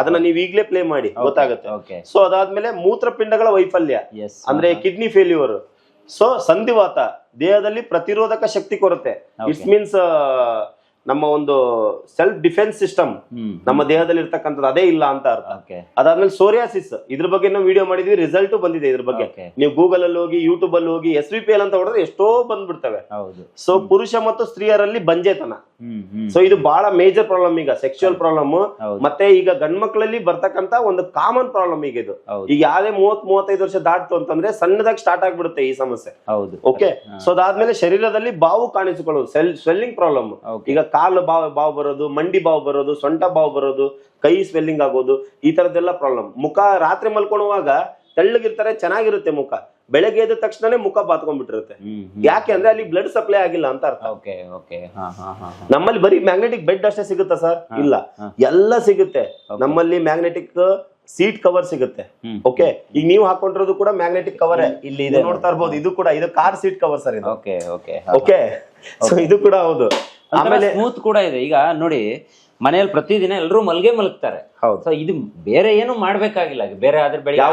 ಅದನ್ನ ನೀವು ಈಗಲೇ ಪ್ಲೇ ಮಾಡಿ ಗೊತ್ತಾಗುತ್ತೆ. ಸೊ ಅದಾದ್ಮೇಲೆ ಮೂತ್ರಪಿಂಡಗಳ ವೈಫಲ್ಯ. ಅಂದ್ರೆ ಕಿಡ್ನಿ ಫೇಲ್ಯೂರ್ ಸೊ ಸಂಧಿವಾತ. ದೇಹದಲ್ಲಿ ಪ್ರತಿರೋಧಕ ಶಕ್ತಿ ಕೊರತೆ. ಇಟ್ಸ್ ಮೀನ್ಸ್ ನಮ್ಮ ಒಂದು ಸೆಲ್ಫ್ ಡಿಫೆನ್ಸ್ ಸಿಸ್ಟಮ್ ನಮ್ಮ ದೇಹದಲ್ಲಿ ಇರ್ತಕ್ಕಂಥದ್ದು ಅದೇ ಇಲ್ಲ ಅಂತ ಅರ್ಥ. ಅದಾದ್ಮೇಲೆ ಸೋರಿಯಾಸಿಸ್ ಇದ್ರ ಬಗ್ಗೆ ನಾವು ವಿಡಿಯೋ ಮಾಡಿದ್ವಿ ರಿಸಲ್ಟ್ ಬಂದಿದೆ ಇದ್ರ ಬಗ್ಗೆ. ನೀವು ಗೂಗಲ್ ಅಲ್ಲಿ ಹೋಗಿ ಯೂಟ್ಯೂಬ್ ಅಲ್ಲಿ ಹೋಗಿ ಎಸ್ ವಿ ಪಿ ಎಲ್ ಅಂತ ಹೊಡೆದ್ರೆ ಎಷ್ಟೋ ಬಂದ್ಬಿಡ್ತವೆ. ಸೊ ಪುರುಷ ಮತ್ತು ಸ್ತ್ರೀಯರಲ್ಲಿ ಬಂಜೆತನ. ಸೊ ಇದು ಬಹಳ ಮೇಜರ್ ಪ್ರಾಬ್ಲಮ್ ಈಗ ಸೆಕ್ಸುವಲ್ ಪ್ರಾಬ್ಲಮ್ ಮತ್ತೆ ಈಗ ಗಂಡ್ಮಕ್ಳಲ್ಲಿ ಬರ್ತಕ್ಕಂತ ಒಂದು ಕಾಮನ್ ಪ್ರಾಬ್ಲಮ್ ಈಗ ಇದು. ಈಗ ಯಾವ್ದೇ ಮೂವತ್ ಮೂವತ್ತೈದು ವರ್ಷ ದಾಟ್ತು ಅಂತಂದ್ರೆ ಸಣ್ಣದಾಗಿ ಸ್ಟಾರ್ಟ್ ಆಗ್ಬಿಡುತ್ತೆ ಈ ಸಮಸ್ಯೆ. ಹೌದು. ಓಕೆ ಸೊ ಅದಾದ್ಮೇಲೆ ಶರೀರದಲ್ಲಿ ಬಾವು ಕಾಣಿಸಿಕೊಳ್ಳೋದು ಸೆಲ್ ಸ್ವೆಲ್ಲಿಂಗ್ ಪ್ರಾಬ್ಲಮ್ ಈಗ ಕಾಲು ಬಾವು ಬಾವು ಬರೋದು ಮಂಡಿ ಬಾವು ಬರೋದು ಸೊಂಟ ಬಾವು ಬರೋದು ಕೈ ಸ್ವೆಲ್ಲಿಂಗ್ ಆಗೋದು ಈ ತರದ್ದೆಲ್ಲ ಪ್ರಾಬ್ಲಮ್ ಮುಖ ರಾತ್ರಿ ಮಲ್ಕೊಳ್ಳುವಾಗ ತೆಳ್ಳಗಿರ್ತಾರೆ ಚೆನ್ನಾಗಿರುತ್ತೆ ಮುಖ. ಬೆಳಗ್ಗೆ ಎದ್ದ ತಕ್ಷಣನೇ ಮುಖ ಬಾತ್ಕೊಂಡ್ಬಿಟ್ಟಿರುತ್ತೆ. ಯಾಕೆ ಅಂದ್ರೆ ಅಲ್ಲಿ ಬ್ಲಡ್ ಸಪ್ಲೈ ಆಗಿಲ್ಲ ಅಂತ ಅರ್ಥ. ನಮ್ಮಲ್ಲಿ ಬರೀ ಮ್ಯಾಗ್ನೆಟಿಕ್ ಬೆಡ್ ಅಷ್ಟೇ ಸಿಗುತ್ತಾ ಸರ್? ಇಲ್ಲ. ಎಲ್ಲ ಸಿಗುತ್ತೆ. ನಮ್ಮಲ್ಲಿ ಮ್ಯಾಗ್ನೆಟಿಕ್ ಸೀಟ್ ಕವರ್ ಸಿಗುತ್ತೆ. ಓಕೆ ಈಗ ನೀವು ಹಾಕೊಂಡಿರೋದು ಕೂಡ ಮ್ಯಾಗ್ನೆಟಿಕ್ ಕವರ್ ಇಲ್ಲಿ ಇದೆ. ನೋಡ್ತಾ ಇರ್ಬೋದು. ಇದು ಕೂಡ ಇದು ಕಾರ್ ಸೀಟ್ ಕವರ್ ಸರ್ ಇದು. ಓಕೆ ಓಕೆ ಓಕೆ ಸೊ ಇದು ಕೂಡ ಹೌದು. ಆಮೇಲೆ ಸ್ಮೂತ್ ಕೂಡ ಇದೆ. ಈಗ ನೋಡಿ ಮನೆಯಲ್ಲಿ ಪ್ರತಿದಿನ ಎಲ್ಲರೂ ಮಲ್ಗೆ ಮಲಗ್ತಾರೆ. ಸೊ ಇದು ಬೇರೆ ಏನು ಮಾಡ್ಬೇಕಾಗಿಲ್ಲ. ಬೇರೆ ಅದ್ರ ಬೆಳಿಗ್ಗೆ.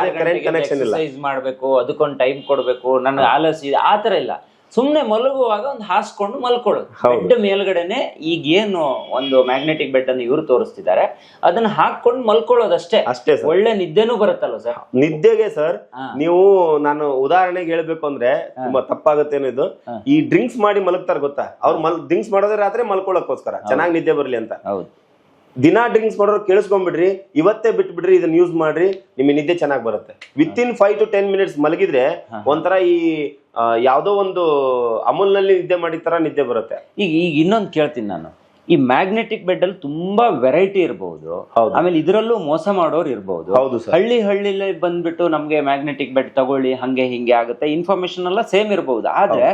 ಎಕ್ಸರ್ಸೈಸ್ ಮಾಡ್ಬೇಕು ಅದಕ್ಕೊಂದು ಟೈಮ್ ಕೊಡ್ಬೇಕು. ನನ್ನ ಆಲಸ್ಯ ಇದೆ ಆ ತರ ಇಲ್ಲ. ಸುಮ್ನೆ ಮಲಗುವಾಗ ಒಂದು ಹಾಸ್ಕೊಂಡು ಮಲ್ಕೊಳ್ಳೋದು. ಬೆಡ್ ಮೇಲ್ಗಡೆನೆ ಈಗ ಏನು ಒಂದು ಮ್ಯಾಗ್ನೆಟಿಕ್ ಬೆಡ್ ಅನ್ನು ಇವ್ರು ತೋರಿಸ್ತಿದ್ದಾರೆ. ಅದನ್ನ ಹಾಕೊಂಡು ಮಲ್ಕೊಳ್ಳೋದಷ್ಟೇ. ಅಷ್ಟೇ ಒಳ್ಳೆ ನಿದ್ದೆನೂ ಬರುತ್ತಲ್ಲ ಸರ್? ನಿದ್ದೆಗೆ ಸರ್ ನೀವು ನಾನು ಉದಾಹರಣೆಗೆ ಹೇಳ್ಬೇಕು ಅಂದ್ರೆ ತುಂಬಾ ತಪ್ಪಾಗುತ್ತೆ ಇದು. ಈ ಡ್ರಿಂಕ್ಸ್ ಮಾಡಿ ಮಲಗ್ತಾರೆ ಗೊತ್ತಾ? ಅವ್ರು ಮಲ್ ಡ್ರಿಂಕ್ಸ್ ಮಾಡೋದ್ರೆ ರಾತ್ರಿ ಮಲ್ಕೊಳ್ಳೋಕೋಸ್ಕರ ಚೆನ್ನಾಗಿ ನಿದ್ದೆ ಬರ್ಲಿ ಅಂತ. ಹೌದು. ದಿನಾ ಡ್ರಿಂಕ್ಸ್ ಮಾಡೋರು ಕೇಳಿಸ್ಕೊಂಡ್ಬಿಡ್ರಿ ಇವತ್ತೇ ಬಿಟ್ಬಿಡ್ರಿ ಇದನ್ನ ಯೂಸ್ ಮಾಡ್ರಿ ನಿಮಗೆ ನಿದ್ದೆ ಚೆನ್ನಾಗಿ ಬರುತ್ತೆ. Within five to ten minutes ಮಲಗಿದ್ರೆ ಒಂಥರ ಈ ಯಾವ್ದೋ ಒಂದು ಅಮೂಲ್ನಲ್ಲಿ ನಿದ್ದೆ ಮಾಡಿದ ತರ ನಿದ್ದೆ ಬರುತ್ತೆ. ಈಗ ಈಗ ಇನ್ನೊಂದು ಕೇಳ್ತೀನಿ ನಾನು. ಈ ಮ್ಯಾಗ್ನೆಟಿಕ್ ಬೆಡ್ ಅಲ್ಲಿ ತುಂಬಾ ವೆರೈಟಿ ಇರಬಹುದು ಹೌದು. ಆಮೇಲೆ ಇದರಲ್ಲೂ ಮೋಸ ಮಾಡೋರು ಇರಬಹುದು ಹೌದು ಸರ್. ಹಳ್ಳಿ ಹಳ್ಳಿಲಿ ಬಂದ್ಬಿಟ್ಟು ನಮ್ಗೆ ಮ್ಯಾಗ್ನೆಟಿಕ್ ಬೆಡ್ ತಗೊಳ್ಳಿ ಹಂಗೆ ಹಿಂಗೆ ಆಗುತ್ತೆ ಇನ್ಫಾರ್ಮೇಶನ್ ಎಲ್ಲ ಸೇಮ್ ಇರಬಹುದು ಆದ್ರೆ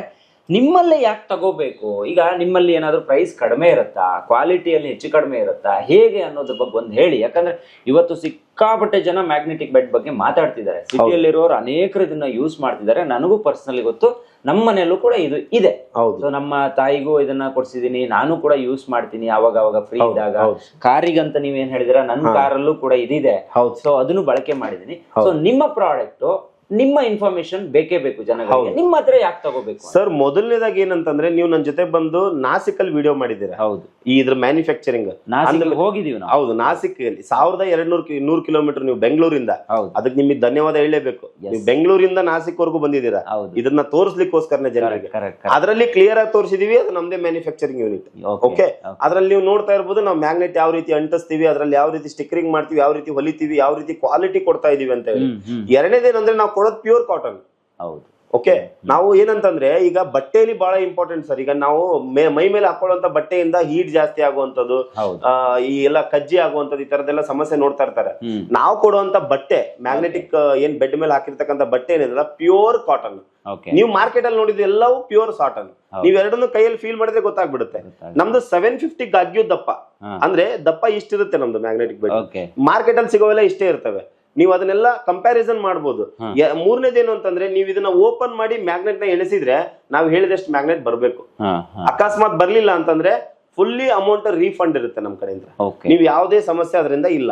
ನಿಮ್ಮಲ್ಲೇ ಯಾಕೆ ತಗೋಬೇಕು? ಈಗ ನಿಮ್ಮಲ್ಲಿ ಏನಾದರೂ ಪ್ರೈಸ್ ಕಡಿಮೆ ಇರುತ್ತಾ? ಕ್ವಾಲಿಟಿಯಲ್ಲಿ ಹೆಚ್ಚು ಕಡಿಮೆ ಇರುತ್ತಾ? ಹೇಗೆ ಅನ್ನೋದ್ರ ಬಗ್ಗೆ ಒಂದು ಹೇಳಿ. ಯಾಕಂದ್ರೆ ಇವತ್ತು ಸಿಕ್ಕಾಪಟ್ಟೆ ಜನ ಮ್ಯಾಗ್ನೆಟಿಕ್ ಬೆಡ್ ಬಗ್ಗೆ ಮಾತಾಡ್ತಿದ್ದಾರೆ. ಸಿಟಿಯಲ್ಲಿರೋರು ಅನೇಕರು ಇದನ್ನ ಯೂಸ್ ಮಾಡ್ತಿದ್ದಾರೆ. ನನಗೂ ಪರ್ಸನಲಿ ಗೊತ್ತು. ನಮ್ಮ ಮನೆಯಲ್ಲೂ ಕೂಡ ಇದು ಇದೆ. ಹೌದು. ಸೊ ನಮ್ಮ ತಾಯಿಗೂ ಇದನ್ನ ಕೊಡ್ಸಿದೀನಿ. ನಾನು ಕೂಡ ಯೂಸ್ ಮಾಡ್ತೀನಿ ಅವಾಗ ಅವಾಗ ಫ್ರೀ ಇದ್ದಾಗ. ಕಾರಿಗಂತ ನೀವೇನ್ ಹೇಳಿದಿರ? ನನ್ನ ಕಾರಲ್ಲೂ ಕೂಡ ಇದಿದೆ. ಹೌದು. ಸೊ ಅದನ್ನು ಬಳಕೆ ಮಾಡಿದೀನಿ. ಸೊ ನಿಮ್ಮ ಪ್ರಾಡಕ್ಟ್ ನಿಮ್ಮ ಇನ್ಫಾರ್ಮೇಶನ್ ಬೇಕೇ ಬೇಕು ಜನಗಳಿಗೆ. ನಿಮ್ಮ ಹತ್ರ ಯಾಕೆ ತಗೋಬೇಕು? ಸರ್ ಮೊದಲನೇದಾಗಿ ಏನಂತಂದ್ರೆ ನೀವು ನನ್ನ ಜೊತೆ ಬಂದು ನಾಸಿಕ್ ಅಲ್ಲಿ ವಿಡಿಯೋ ಮಾಡಿದ್ದೀರಾ? ಹೌದು. ಈ ಇದ್ರ ಮ್ಯಾನುಫ್ಯಾಕ್ಚರಿಂಗ್ ಹೋಗಿದೀವಿ ನಾವು. ಹೌದು ನಾಸಿಕ್ ಅಲ್ಲಿ ಸಾವಿರದ ಎರಡ್ ನೂರ್ ನೂರ್ ಕಿಲೋಮೀಟರ್ ನೀವು ಬೆಂಗಳೂರಿಂದ. ಅದಕ್ಕೆ ನಿಮಗೆ ಧನ್ಯವಾದ ಹೇಳಲೇಬೇಕು ನೀವು ಬೆಂಗಳೂರಿಂದ ನಾಸಿಕ್ ವರ್ಗೂ ಬಂದಿದ್ದೀರಾ ಇದನ್ನ ತೋರಿಸ್ಲಿಕ್ಕೋಸ್ಕರನೇ ಜನರಿಗೆ. ಅದರಲ್ಲಿ ಕ್ಲಿಯರ್ ಆಗಿ ತೋರಿಸಿದೀವಿ ಅದು ನಮ್ದೇ ಮ್ಯಾನುಫ್ಯಾಕ್ಚರಿಂಗ್ ಯೂನಿಟ್ ಓಕೆ ಅದ್ರಲ್ಲಿ ನೀವು ನೋಡ್ತಾ ಇರ್ಬೋದು ನಾವು ಮ್ಯಾಗ್ನೆಟ್ ಯಾವ ರೀತಿ ಅಂಟಿಸ್ತೀವಿ ಅದ್ರಲ್ಲಿ ಯಾವ ರೀತಿ ಸ್ಟಿಕರಿಂಗ್ ಮಾಡ್ತೀವಿ ಯಾವ ರೀತಿ ಹೊಲಿತೀವಿ ಯಾವ ರೀತಿ ಕ್ವಾಲಿಟಿ ಕೊಡ್ತಾ ಇದೀವಿ ಅಂತ ಹೇಳಿ. ಎರಡನೇದೇನಂದ್ರೆ ನಾವು ಕೊಡೋದು ಪ್ಯೂರ್ ಕಾಟನ್ ಹೌದು. ಓಕೆ ನಾವು ಏನಂತಂದ್ರೆ ಈಗ ಬಟ್ಟೆಯಲ್ಲಿ ಬಹಳ ಇಂಪಾರ್ಟೆಂಟ್ ಸರ್. ಈಗ ನಾವು ಮೇ- ಮೇಲೆ ಹಾಕೊಳ್ಳುವಂತ ಬಟ್ಟೆಯಿಂದ ಹೀಟ್ ಜಾಸ್ತಿ ಆಗುವಂತದ್ದು ಆ, ಈ ಎಲ್ಲ ಕಜ್ಜಿ ಆಗುವಂತದ್ದು ಈ ತರದೆಲ್ಲ ಸಮಸ್ಯೆ ನೋಡ್ತಾ ಇರ್ತಾರೆ. ನಾವು ಕೊಡುವಂತ ಬಟ್ಟೆ ಮ್ಯಾಗ್ನೆಟಿಕ್ ಏನ್ ಬೆಡ್ ಮೇಲೆ ಹಾಕಿರ್ತಕ್ಕಂಥ ಬಟ್ಟೆ ಏನಿದೆ ಪ್ಯೂರ್ ಕಾಟನ್ ನೀವು ಮಾರ್ಕೆಟ್ ಅಲ್ಲಿ ನೋಡಿದ್ರೆ ಎಲ್ಲವೂ ಪ್ಯೂರ್ ಸಾಟನ್ ನೀವು ಎರಡನ್ನೂ ಕೈಯಲ್ಲಿ ಫೀಲ್ ಮಾಡಿದ್ರೆ ಗೊತ್ತಾಗ್ಬಿಡುತ್ತೆ. ನಮ್ದು ಸೆವೆನ್ ಫಿಫ್ಟಿ ಗಗ್ಯು ದಪ್ಪ. ಅಂದ್ರೆ ದಪ್ಪ ಇಷ್ಟಿರುತ್ತೆ ನಮ್ದು ಮ್ಯಾಗ್ನೆಟಿಕ್ ಬೆಡ್ ಮಾರ್ಕೆಟ್ ಅಲ್ಲಿ ಸಿಗೋವೆಲ್ಲ ಇಷ್ಟೇ ಇರ್ತವೆ. ನೀವು ಅದನ್ನೆಲ್ಲ ಕಂಪ್ಯಾರಿಸನ್ ಮಾಡಬಹುದು ಮೂರನೇದೇನು ಅಂತಂದ್ರೆ ನೀವು ಇದನ್ನ ಓಪನ್ ಮಾಡಿ ಮ್ಯಾಗ್ನೆಟ್ನ ಎಣಿಸಿದ್ರೆ ನಾವು ಹೇಳಿದಷ್ಟು ಮ್ಯಾಗ್ನೆಟ್ ಬರಬೇಕು. ಅಕಸ್ಮಾತ್ ಬರ್ಲಿಲ್ಲ ಅಂತಂದ್ರೆ ಫುಲ್ಲಿ ಅಮೌಂಟ್ ರೀಫಂಡ್ ಇರುತ್ತೆ ನಮ್ ಕಡೆಯಿಂದ. ನೀವು ಯಾವುದೇ ಸಮಸ್ಯೆ ಅದರಿಂದ ಇಲ್ಲ.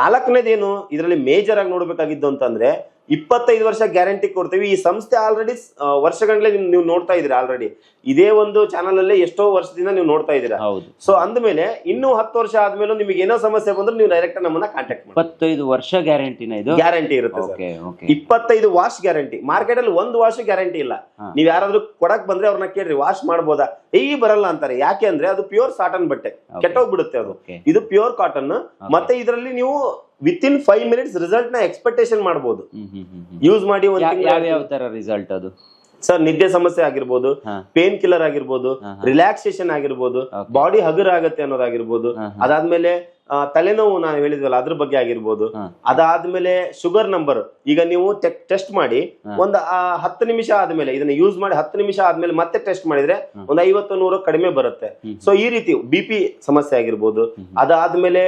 ನಾಲ್ಕನೇದೇನು ಇದರಲ್ಲಿ ಮೇಜರ್ ಆಗಿ ನೋಡ್ಬೇಕಾಗಿದ್ದು ಅಂತಂದ್ರೆ ಇಪ್ಪತ್ತೈದು ವರ್ಷ ಗ್ಯಾರಂಟಿ ಕೊಡ್ತೀವಿ. ಈ ಸಂಸ್ಥೆ ಆಲ್ರೆಡಿ ವರ್ಷಗಂಟ್ಲೆ ನಿಮ್ ನೀವು ನೋಡ್ತಾ ಇದೀರಾ ಆಲ್ರೆಡಿ ಇದೇ ಒಂದು ಚಾನಲ್ ಅಲ್ಲೇ ಎಷ್ಟೋ ವರ್ಷದಿಂದ ನೀವು ನೋಡ್ತಾ ಇದೀರಾ ಹೌದು. ಸೊ ಅಂದ್ಮೇಲೆ ಇನ್ನೂ ಹತ್ತು ವರ್ಷ ಆದ್ಮೇಲೆ ನಿಮಗೆ ಏನೋ ಸಮಸ್ಯೆ ಬಂದ್ರೆ ನೀವು ಡೈರೆಕ್ಟ್ ನಮ್ಮನ್ನ ಕಾಂಟ್ಯಾಕ್ಟ್ ಮಾಡಿ. ಇಪ್ಪತ್ತೈದು ವರ್ಷ ಗ್ಯಾರಂಟಿನ ಇದು? ಗ್ಯಾರಂಟಿ ಇರುತ್ತೆ ಇಪ್ಪತ್ತೈದು ವಾಶ್ ಗ್ಯಾರಂಟಿ ಮಾರ್ಕೆಟ್ ಅಲ್ಲಿ ಒಂದು ವಾಶ್ ಗ್ಯಾರಂಟಿ ಇಲ್ಲ. ನೀವ್ ಯಾರಾದ್ರೂ ಕೊಡಕ್ ಬಂದ್ರೆ ಅವ್ರನ್ನ ಕೇಳ್ರಿ ವಾಶ್ ಮಾಡ್ಬೋದಾ? ಈ ಬರಲ್ಲ ಅಂತಾರೆ. ಯಾಕೆ ಅಂದ್ರೆ ಅದು ಪ್ಯೂರ್ ಸಾಟನ್ ಬಟ್ಟೆ. ಕೆಟ್ಟೋಗ್ಬಿಡುತ್ತೆ ಅದು. ಇದು ಪ್ಯೂರ್ ಕಾಟನ್ ಮತ್ತೆ ಇದರಲ್ಲಿ ನೀವು ವಿತ್ ಇನ್ ಫೈವ್ ಮಿನಿಟ್ಸ್ ರಿಸಲ್ಟ್ನ ಎಕ್ಸ್ಪೆಕ್ಟೇಷನ್ ಮಾಡಬಹುದು ಯೂಸ್ ಮಾಡಿ ಒಂದು ಯಾವ ಯಾವ ತರ ರಿಸಲ್ಟ್ ಅದು ಸರ್ ನಿದ್ದೆ ಸಮಸ್ಯೆ ಆಗಿರ್ಬೋದು. ಪೇನ್ ಕಿಲ್ಲರ್ ಆಗಿರ್ಬೋದು. ರಿಲ್ಯಾಕ್ಸೇಷನ್ ಆಗಿರ್ಬೋದು ಬಾಡಿ ಹಗುರ ಆಗತ್ತೆ ಅನ್ನೋದಾಗಿರ್ಬೋದು. ಅದಾದ್ಮೇಲೆ ತಲೆನೋವು ನಾನು ಹೇಳಿದ್ವಲ್ಲ ಅದ್ರ ಬಗ್ಗೆ ಆಗಿರ್ಬೋದು. ಅದಾದ್ಮೇಲೆ ಶುಗರ್ ನಂಬರ್. ಈಗ ನೀವು ಟೆಸ್ಟ್ ಮಾಡಿ ಒಂದು ಹತ್ತು ನಿಮಿಷ ಆದ್ಮೇಲೆ ಇದನ್ನ ಯೂಸ್ ಮಾಡಿ ಹತ್ತು ನಿಮಿಷ ಆದ್ಮೇಲೆ ಮತ್ತೆ ಟೆಸ್ಟ್ ಮಾಡಿದ್ರೆ ಒಂದು ಐವತ್ತು ನೂರು ಕಡಿಮೆ ಬರುತ್ತೆ. ಸೊ ಈ ರೀತಿ ಬಿ ಪಿ ಸಮಸ್ಯೆ ಆಗಿರ್ಬೋದು. ಅದಾದ್ಮೇಲೆ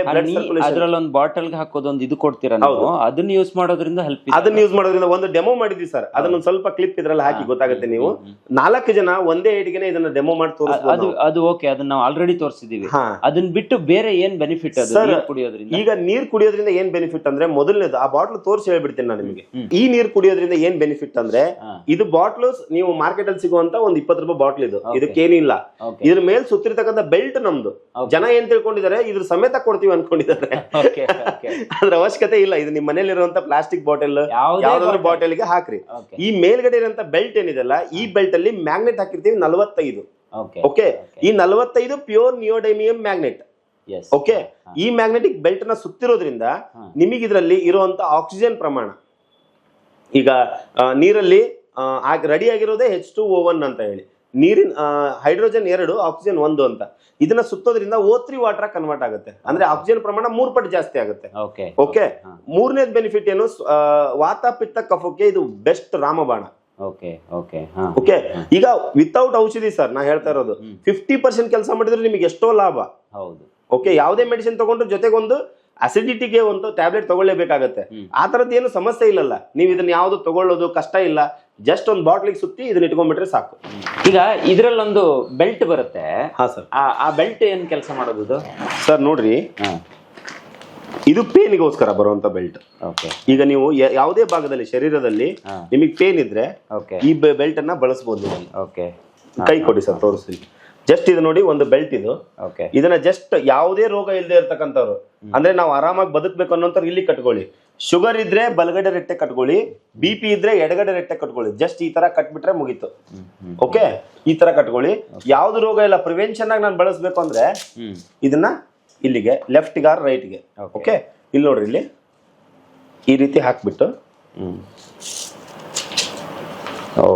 ಅದ್ರಲ್ಲಿ ಒಂದು ಬಾಟಲ್ ಹಾಕೋದು ಒಂದು ಇದು ಕೊಡ್ತೀರಾ ನೀವು? ಅದನ್ನ ಯೂಸ್ ಮಾಡೋದ್ರಿಂದ ಹೆಲ್ಪ್ ಅದನ್ನ ಯೂಸ್ ಮಾಡೋದ್ರಿಂದ ಒಂದು ಡೆಮೋ ಮಾಡಿದ್ವಿ ಸರ್ ಅದನ್ನ ಸ್ವಲ್ಪ ಕ್ಲಿಪ್ ಇದ್ರಲ್ಲಿ ಹಾಕಿ ಗೊತ್ತಾಗುತ್ತೆ ನೀವು. ನಾಲ್ಕು ಜನ ಒಂದೇ ಏಟಿಗೆನೆ ಇದನ್ನ ಡೆಮೋ ಮಾಡಿ ಅದು ಅದು ಓಕೆ ಅದನ್ನ ನಾವು ಆಲ್ರೆಡಿ ತೋರಿಸಿದೀವಿ. ಅದನ್ನ ಬಿಟ್ಟು ಬೇರೆ ಏನ್ ಬೆನಿಫಿಟ್ ಅದು ಕುಡಿಯೋದ್ರಿಂದ. ಈಗ ನೀರ್ ಕುಡಿಯೋದ್ರಿಂದ ಏನ್ ಬೆನಿಫಿಟ್ ಅಂದ್ರೆ ಮೊದಲನೇದು ಆ ಬಾಟ್ಲ್ ತೋರಿಸಿ ಹೇಳ್ಬಿಡ್ತೀನಿ ನಾನು ನಿಮಗೆ. ಈ ನೀರ್ ಕುಡಿಯೋದ್ರಿಂದ ಏನ್ ಬೆನಿಫಿಟ್ ಅಂದ್ರೆ ಇದು ಬಾಟ್ಲು ನೀವು ಮಾರ್ಕೆಟ್ ಅಲ್ಲಿ ಸಿಗುವಂತ ಒಂದ್ ಇಪ್ಪತ್ತು ರೂಪಾಯಿ ಬಾಟ್ಲ್ ಇದು. ಇದಕ್ಕೇನಿಲ್ಲ. ಇದ್ರ ಮೇಲೆ ಸುತ್ತಿರ್ತಕ್ಕಂಥ ಬೆಲ್ಟ್ ನಮ್ದು. ಜನ ಏನ್ ತಿಳ್ಕೊಂಡಿದ್ದಾರೆ ಇದ್ರ ಸಮೇತ ಕೊಡ್ತೀವಿ ಅನ್ಕೊಂಡಿದ್ದಾರೆ. *laughs* ಅದ್ರ ಅವಶ್ಯಕತೆ ಇಲ್ಲ. ಇದು ನಿಮ್ ಮನೇಲಿರುವಂತ ಪ್ಲಾಸ್ಟಿಕ್ ಬಾಟಲ್ ಯಾವುದೇ ಯಾವ್ದಾದ್ರು ಬಾಟಲ್ಗೆ ಹಾಕ್ರಿ. ಈ ಮೇಲ್ಗಡೆ ಇರುವಂತ ಬೆಲ್ಟ್ ಏನಿದೆಲ್ಲ ಈ ಬೆಲ್ಟ್ ಅಲ್ಲಿ ಮ್ಯಾಗ್ನೆಟ್ ಹಾಕಿರ್ತೀವಿ ನಲವತ್ತೈದು. ಓಕೆ ಈ ನಲವತ್ತೈದು ಪ್ಯೂರ್ ನಿಯೋಡೈಮಿಯಂ ಮ್ಯಾಗ್ನೆಟ್ ಓಕೆ ಈ ಮ್ಯಾಗ್ನೆಟಿಕ್ ಬೆಲ್ಟ್ನ ಸುತ್ತಿರೋದ್ರಿಂದ ನಿಮಗೆ ಇದರಲ್ಲಿ ಇರುವಂತ ಆಕ್ಸಿಜನ್ ಪ್ರಮಾಣ. ಈಗ ನೀರಲ್ಲಿ ರೆಡಿ ಆಗಿರೋದೇ ಹೆಚ್ ಟು ಓ ಒನ್ ಅಂತ ಹೇಳಿ. ನೀರಿನ ಹೈಡ್ರೋಜನ್ ಎರಡು ಆಕ್ಸಿಜನ್ ಒಂದು ಅಂತ. ಇದನ್ನ ಸುತ್ತೋದ್ರಿಂದ ಓ ತ್ರೀ ವಾಟರ್ ಕನ್ವರ್ಟ್ ಆಗುತ್ತೆ. ಅಂದ್ರೆ ಆಕ್ಸಿಜನ್ ಪ್ರಮಾಣ ಮೂರ್ ಪಟ್ಟು ಜಾಸ್ತಿ ಆಗುತ್ತೆ. ಓಕೆ ಮೂರನೇದ್ ಬೆನಿಫಿಟ್ ಏನು? ವಾತ ಪಿತ್ತ ಕಫಕ್ಕೆ ಇದು ಬೆಸ್ಟ್ ರಾಮಬಾಣ. ಓಕೆ ಈಗ ವಿತೌಟ್ ಔಷಧಿ ಸರ್ ನಾ ಹೇಳ್ತಾ ಇರೋದು. ಫಿಫ್ಟಿ ಪರ್ಸೆಂಟ್ ಕೆಲಸ ಮಾಡಿದ್ರೆ ನಿಮಗೆ ಎಷ್ಟೋ ಲಾಭ. ಹೌದು. ಓಕೆ ಯಾವುದೇ ಮೆಡಿಸಿನ್ ತಗೊಂಡ್ರು ಜೊತೆಗೊಂದು ಅಸಿಡಿಟಿಗೆ ಒಂದು ಟ್ಯಾಬ್ಲೆಟ್ ತಗೊಳ್ಳೇಬೇಕಾಗತ್ತೆ. ಆ ತರದ್ ಏನು ಸಮಸ್ಯೆ ಇಲ್ಲಲ್ಲ. ನೀವು ಇದನ್ನ ಯಾವ್ದು ತಗೊಳ್ಳೋದು ಕಷ್ಟ ಇಲ್ಲ. ಜಸ್ಟ್ ಒಂದು ಬಾಟ್ಲಿಗೆ ಸುತ್ತಿ ಇದನ್ನ ಇಟ್ಕೊಂಡ್ಬಿಟ್ರೆ ಸಾಕು. ಈಗ ಇದ್ರಲ್ಲೊಂದು ಬೆಲ್ಟ್ ಬರುತ್ತೆ. ಹಾ ಸರ್ ಆ ಬೆಲ್ಟ್ ಏನ್ ಕೆಲಸ ಮಾಡೋದು ಸರ್ ನೋಡ್ರಿ. ಇದು ಪೇನ್ಗೋಸ್ಕರ ಬರುವಂತ ಬೆಲ್ಟ್ ಓಕೆ ಈಗ ನೀವು ಯಾವುದೇ ಭಾಗದಲ್ಲಿ ಶರೀರದಲ್ಲಿ. ನಿಮಗೆ ಪೇನ್ ಇದ್ರೆ ಈ ಬೆಲ್ಟ್ ಅನ್ನ ಬಳಸಬಹುದು ಓಕೆ ಕೈ ಕೊಡಿ ಸರ್ ತೋರಿಸ್ತೀನಿ. ಜಸ್ಟ್ ಇದು ನೋಡಿ ಒಂದು ಬೆಲ್ಟ್ ಇದು. ಓಕೆ ಇದನ್ನ ಜಸ್ಟ್ ಯಾವುದೇ ರೋಗ ಇಲ್ಲದೆ ಇರ್ತಕ್ಕಂಥವ್ರು. ಅಂದ್ರೆ ನಾವು ಆರಾಮಾಗಿ ಬದುಕಬೇಕು ಅನ್ನೋಂಥವ್ರು ಇಲ್ಲಿ ಕಟ್ಕೊಳ್ಳಿ. ಶುಗರ್ ಇದ್ರೆ ಬಲಗಡೆ ರೆಟ್ಟೆ ಕಟ್ಕೊಳ್ಳಿ. ಬಿ ಪಿ ಇದ್ರೆ ಎಡಗಡೆ ರೆಟ್ಟೆ ಕಟ್ಕೊಳ್ಳಿ. ಜಸ್ಟ್ ಈ ತರ ಕಟ್ಬಿಟ್ರೆ ಮುಗೀತು. ಓಕೆ ಈ ತರ ಕಟ್ಕೊಳ್ಳಿ. ಯಾವ್ದು ರೋಗ ಇಲ್ಲ ಪ್ರಿವೆನ್ಷನ್ ಆಗಿ ನಾನು ಬಳಸಬೇಕು ಅಂದ್ರೆ ಇದನ್ನ ಇಲ್ಲಿಗೆ ಲೆಫ್ಟ್ ಗಾರ್ ರೈಟ್ಗೆ ಓಕೆ ಇಲ್ಲಿ ನೋಡ್ರಿ ಇಲ್ಲಿ. ಈ ರೀತಿ ಹಾಕ್ಬಿಟ್ಟು. ಹ್ಮ್. ಓ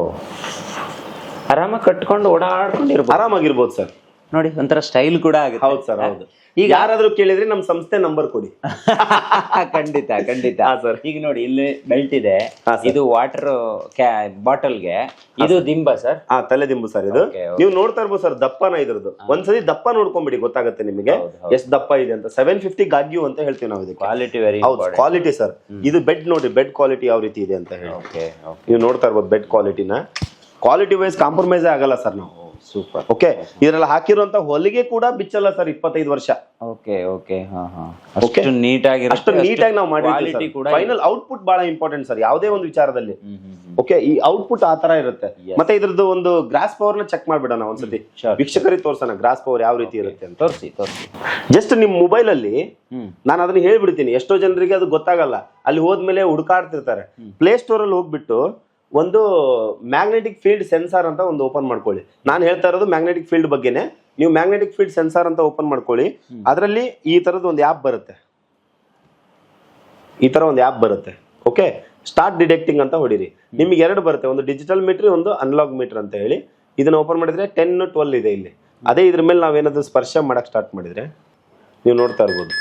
ಆರಾಮಾಗಿ ಕಟ್ಕೊಂಡು ಓಡಾಡ್ಕೊಂಡಿರ್ಬೋದು. ಆರಾಮಾಗಿರ್ಬೋದು ಸರ್. ನೋಡಿ ಒಂಥರ ಸ್ಟೈಲ್ ಕೂಡ ಆಗುತ್ತೆ. ಹೌದು ಸರ್ ಹೌದು. ಈಗ ಯಾರಾದ್ರೂ ಕೇಳಿದ್ರೆ ನಮ್ಮ ಸಂಸ್ಥೆ ನಂಬರ್ ಕೊಡಿ. *laughs* ಖಂಡಿತ ಖಂಡಿತ. ಸರ್. ಈಗ ನೋಡಿ ಇಲ್ಲಿ ಬೆಲ್ಟ್ ಇದೆ. ಇದು ವಾಟರ್ ಬಾಟಲ್ಗೆ ಇದು ದಿಂಬ ಸರ್. ಹಾ ತಲೆದಿಂಬು ಸರ್ ಇದು. ನೀವು ನೋಡ್ತಾ ಇರ್ಬೋದು ಸರ್ ದಪ್ಪನ ಇದ್ರದ್ದು. ಒಂದ್ಸರಿ ದಪ್ಪ ನೋಡ್ಕೊಂಬಿಡಿ ಗೊತ್ತಾಗುತ್ತೆ ನಿಮಗೆ. ಎಷ್ಟು ದಪ್ಪ ಇದೆ ಅಂತ. ಸೆವೆನ್ ಫಿಫ್ಟಿ ಗಾಗ್ಯೂ ಅಂತ ಹೇಳ್ತೀವಿ ನಾವು ಇದಕ್ಕೆ. ಕ್ವಾಲಿಟಿ ವೆರಿ ಹೌದು ಕ್ವಾಲಿಟಿ ಸರ್. ಇದು ಬೆಡ್ ನೋಡಿ ಬೆಡ್ ಕ್ವಾಲಿಟಿ ಯಾವ ರೀತಿ ಇದೆ ಅಂತ ಹೇಳಿ. ನೀವು ನೋಡ್ತಾ ಇರ್ಬೋದು ಬೆಡ್ ಕ್ವಾಲಿಟಿನ ಕ್ವಾಲಿಟಿ ವೈಸ್ ಕಾಂಪ್ರಮೈಸ್ ಆಗಲ್ಲ ಸರ್ ನಾವು. ಸೂಪರ್ ಓಕೆ ಇದ್ರಲ್ಲಿ ಹಾಕಿರುವಂತ ಹೊಲಿಗೆ ಕೂಡ ಬಿಚ್ಚಲ್ಲ ಸರ್ ಇಪ್ಪತ್ತೈದು ವರ್ಷ. Okay okay. ಅಷ್ಟು ನೀಟಾಗಿ ಅಷ್ಟು ನೀಟಾಗಿ ನಾವು ಕೂಡ ಫೈನಲ್ ಔಟ್ಪುಟ್ ಬಹಳ ಇಂಪಾರ್ಟೆಂಟ್ ಸರ್ ಯಾವುದೇ ಒಂದು ವಿಚಾರದಲ್ಲಿ. ಓಕೆ ಈ ಔಟ್ಪುಟ್ ಆ ತರ ಇರುತ್ತೆ. ಮತ್ತೆ ಇದ್ರದ್ದು ಒಂದು ಗ್ರಾಸ್ ಪವರ್ನ ಚೆಕ್ ಮಾಡ್ಬಿಡೋಣ ಒಂದ್ಸತಿ. ವೀಕ್ಷಕರಿಗೆ ತೋರ್ಸೋಣ ಗ್ರಾಸ್ ಪವರ್ ಯಾವ ರೀತಿ ಇರುತ್ತೆ ಅಂತ. ತೋರಿಸಿ ತೋರಿಸಿ. ಜಸ್ಟ್ ನಿಮ್ ಮೊಬೈಲ್ ಅಲ್ಲಿ ನಾನು ಅದನ್ನ ಹೇಳ್ಬಿಡ್ತೀನಿ. ಎಷ್ಟೋ ಜನರಿಗೆ ಅದು ಗೊತ್ತಾಗಲ್ಲ. ಅಲ್ಲಿ ಹೋದ್ಮೇಲೆ ಹುಡುಕಾಡ್ತಿರ್ತಾರೆ. ಪ್ಲೇ ಸ್ಟೋರ್ ಅಲ್ಲಿ ಹೋಗ್ಬಿಟ್ಟು ಒಂದು ಮ್ಯಾಗ್ನೆಟಿಕ್ ಫೀಲ್ಡ್ ಸೆನ್ಸಾರ್ ಅಂತ ಒಂದು ಓಪನ್ ಮಾಡ್ಕೊಳ್ಳಿ. ನಾನು ಹೇಳ್ತಾ ಇರೋದು ಮ್ಯಾಗ್ನೆಟಿಕ್ ಫೀಲ್ಡ್ ಬಗ್ಗೆನೆ. ನೀವು ಮ್ಯಾಗ್ನೆಟಿಕ್ ಫೀಲ್ಡ್ ಸೆನ್ಸಾರ್ ಅಂತ ಓಪನ್ ಮಾಡ್ಕೊಳ್ಳಿ. ಅದರಲ್ಲಿ ಈ ತರದ ಒಂದು ಆ್ಯಪ್ ಬರುತ್ತೆ. ಈ ತರ ಒಂದು ಆ್ಯಪ್ ಬರುತ್ತೆ. ಓಕೆ ಸ್ಟಾರ್ಟ್ ಡಿಟೆಕ್ಟಿಂಗ್ ಅಂತ ಹೊಡಿರಿ. ನಿಮ್ಗೆ ಎರಡು ಬರುತ್ತೆ. ಒಂದು ಡಿಜಿಟಲ್ ಮೀಟರ್ ಒಂದು ಅನ್ಲಾಗ್ ಮೀಟರ್ ಅಂತ ಹೇಳಿ. ಇದನ್ನ ಓಪನ್ ಮಾಡಿದ್ರೆ ಟೆನ್ ಟ್ವೆಲ್ ಇದೆ ಇಲ್ಲಿ. ಅದೇ ಇದ್ರ ಮೇಲೆ ನಾವೇನಾದ್ರು ಸ್ಪರ್ಶ ಮಾಡಕ್ ಸ್ಟಾರ್ಟ್ ಮಾಡಿದ್ರೆ ನೀವು ನೋಡ್ತಾ ಇರ್ಬೋದು.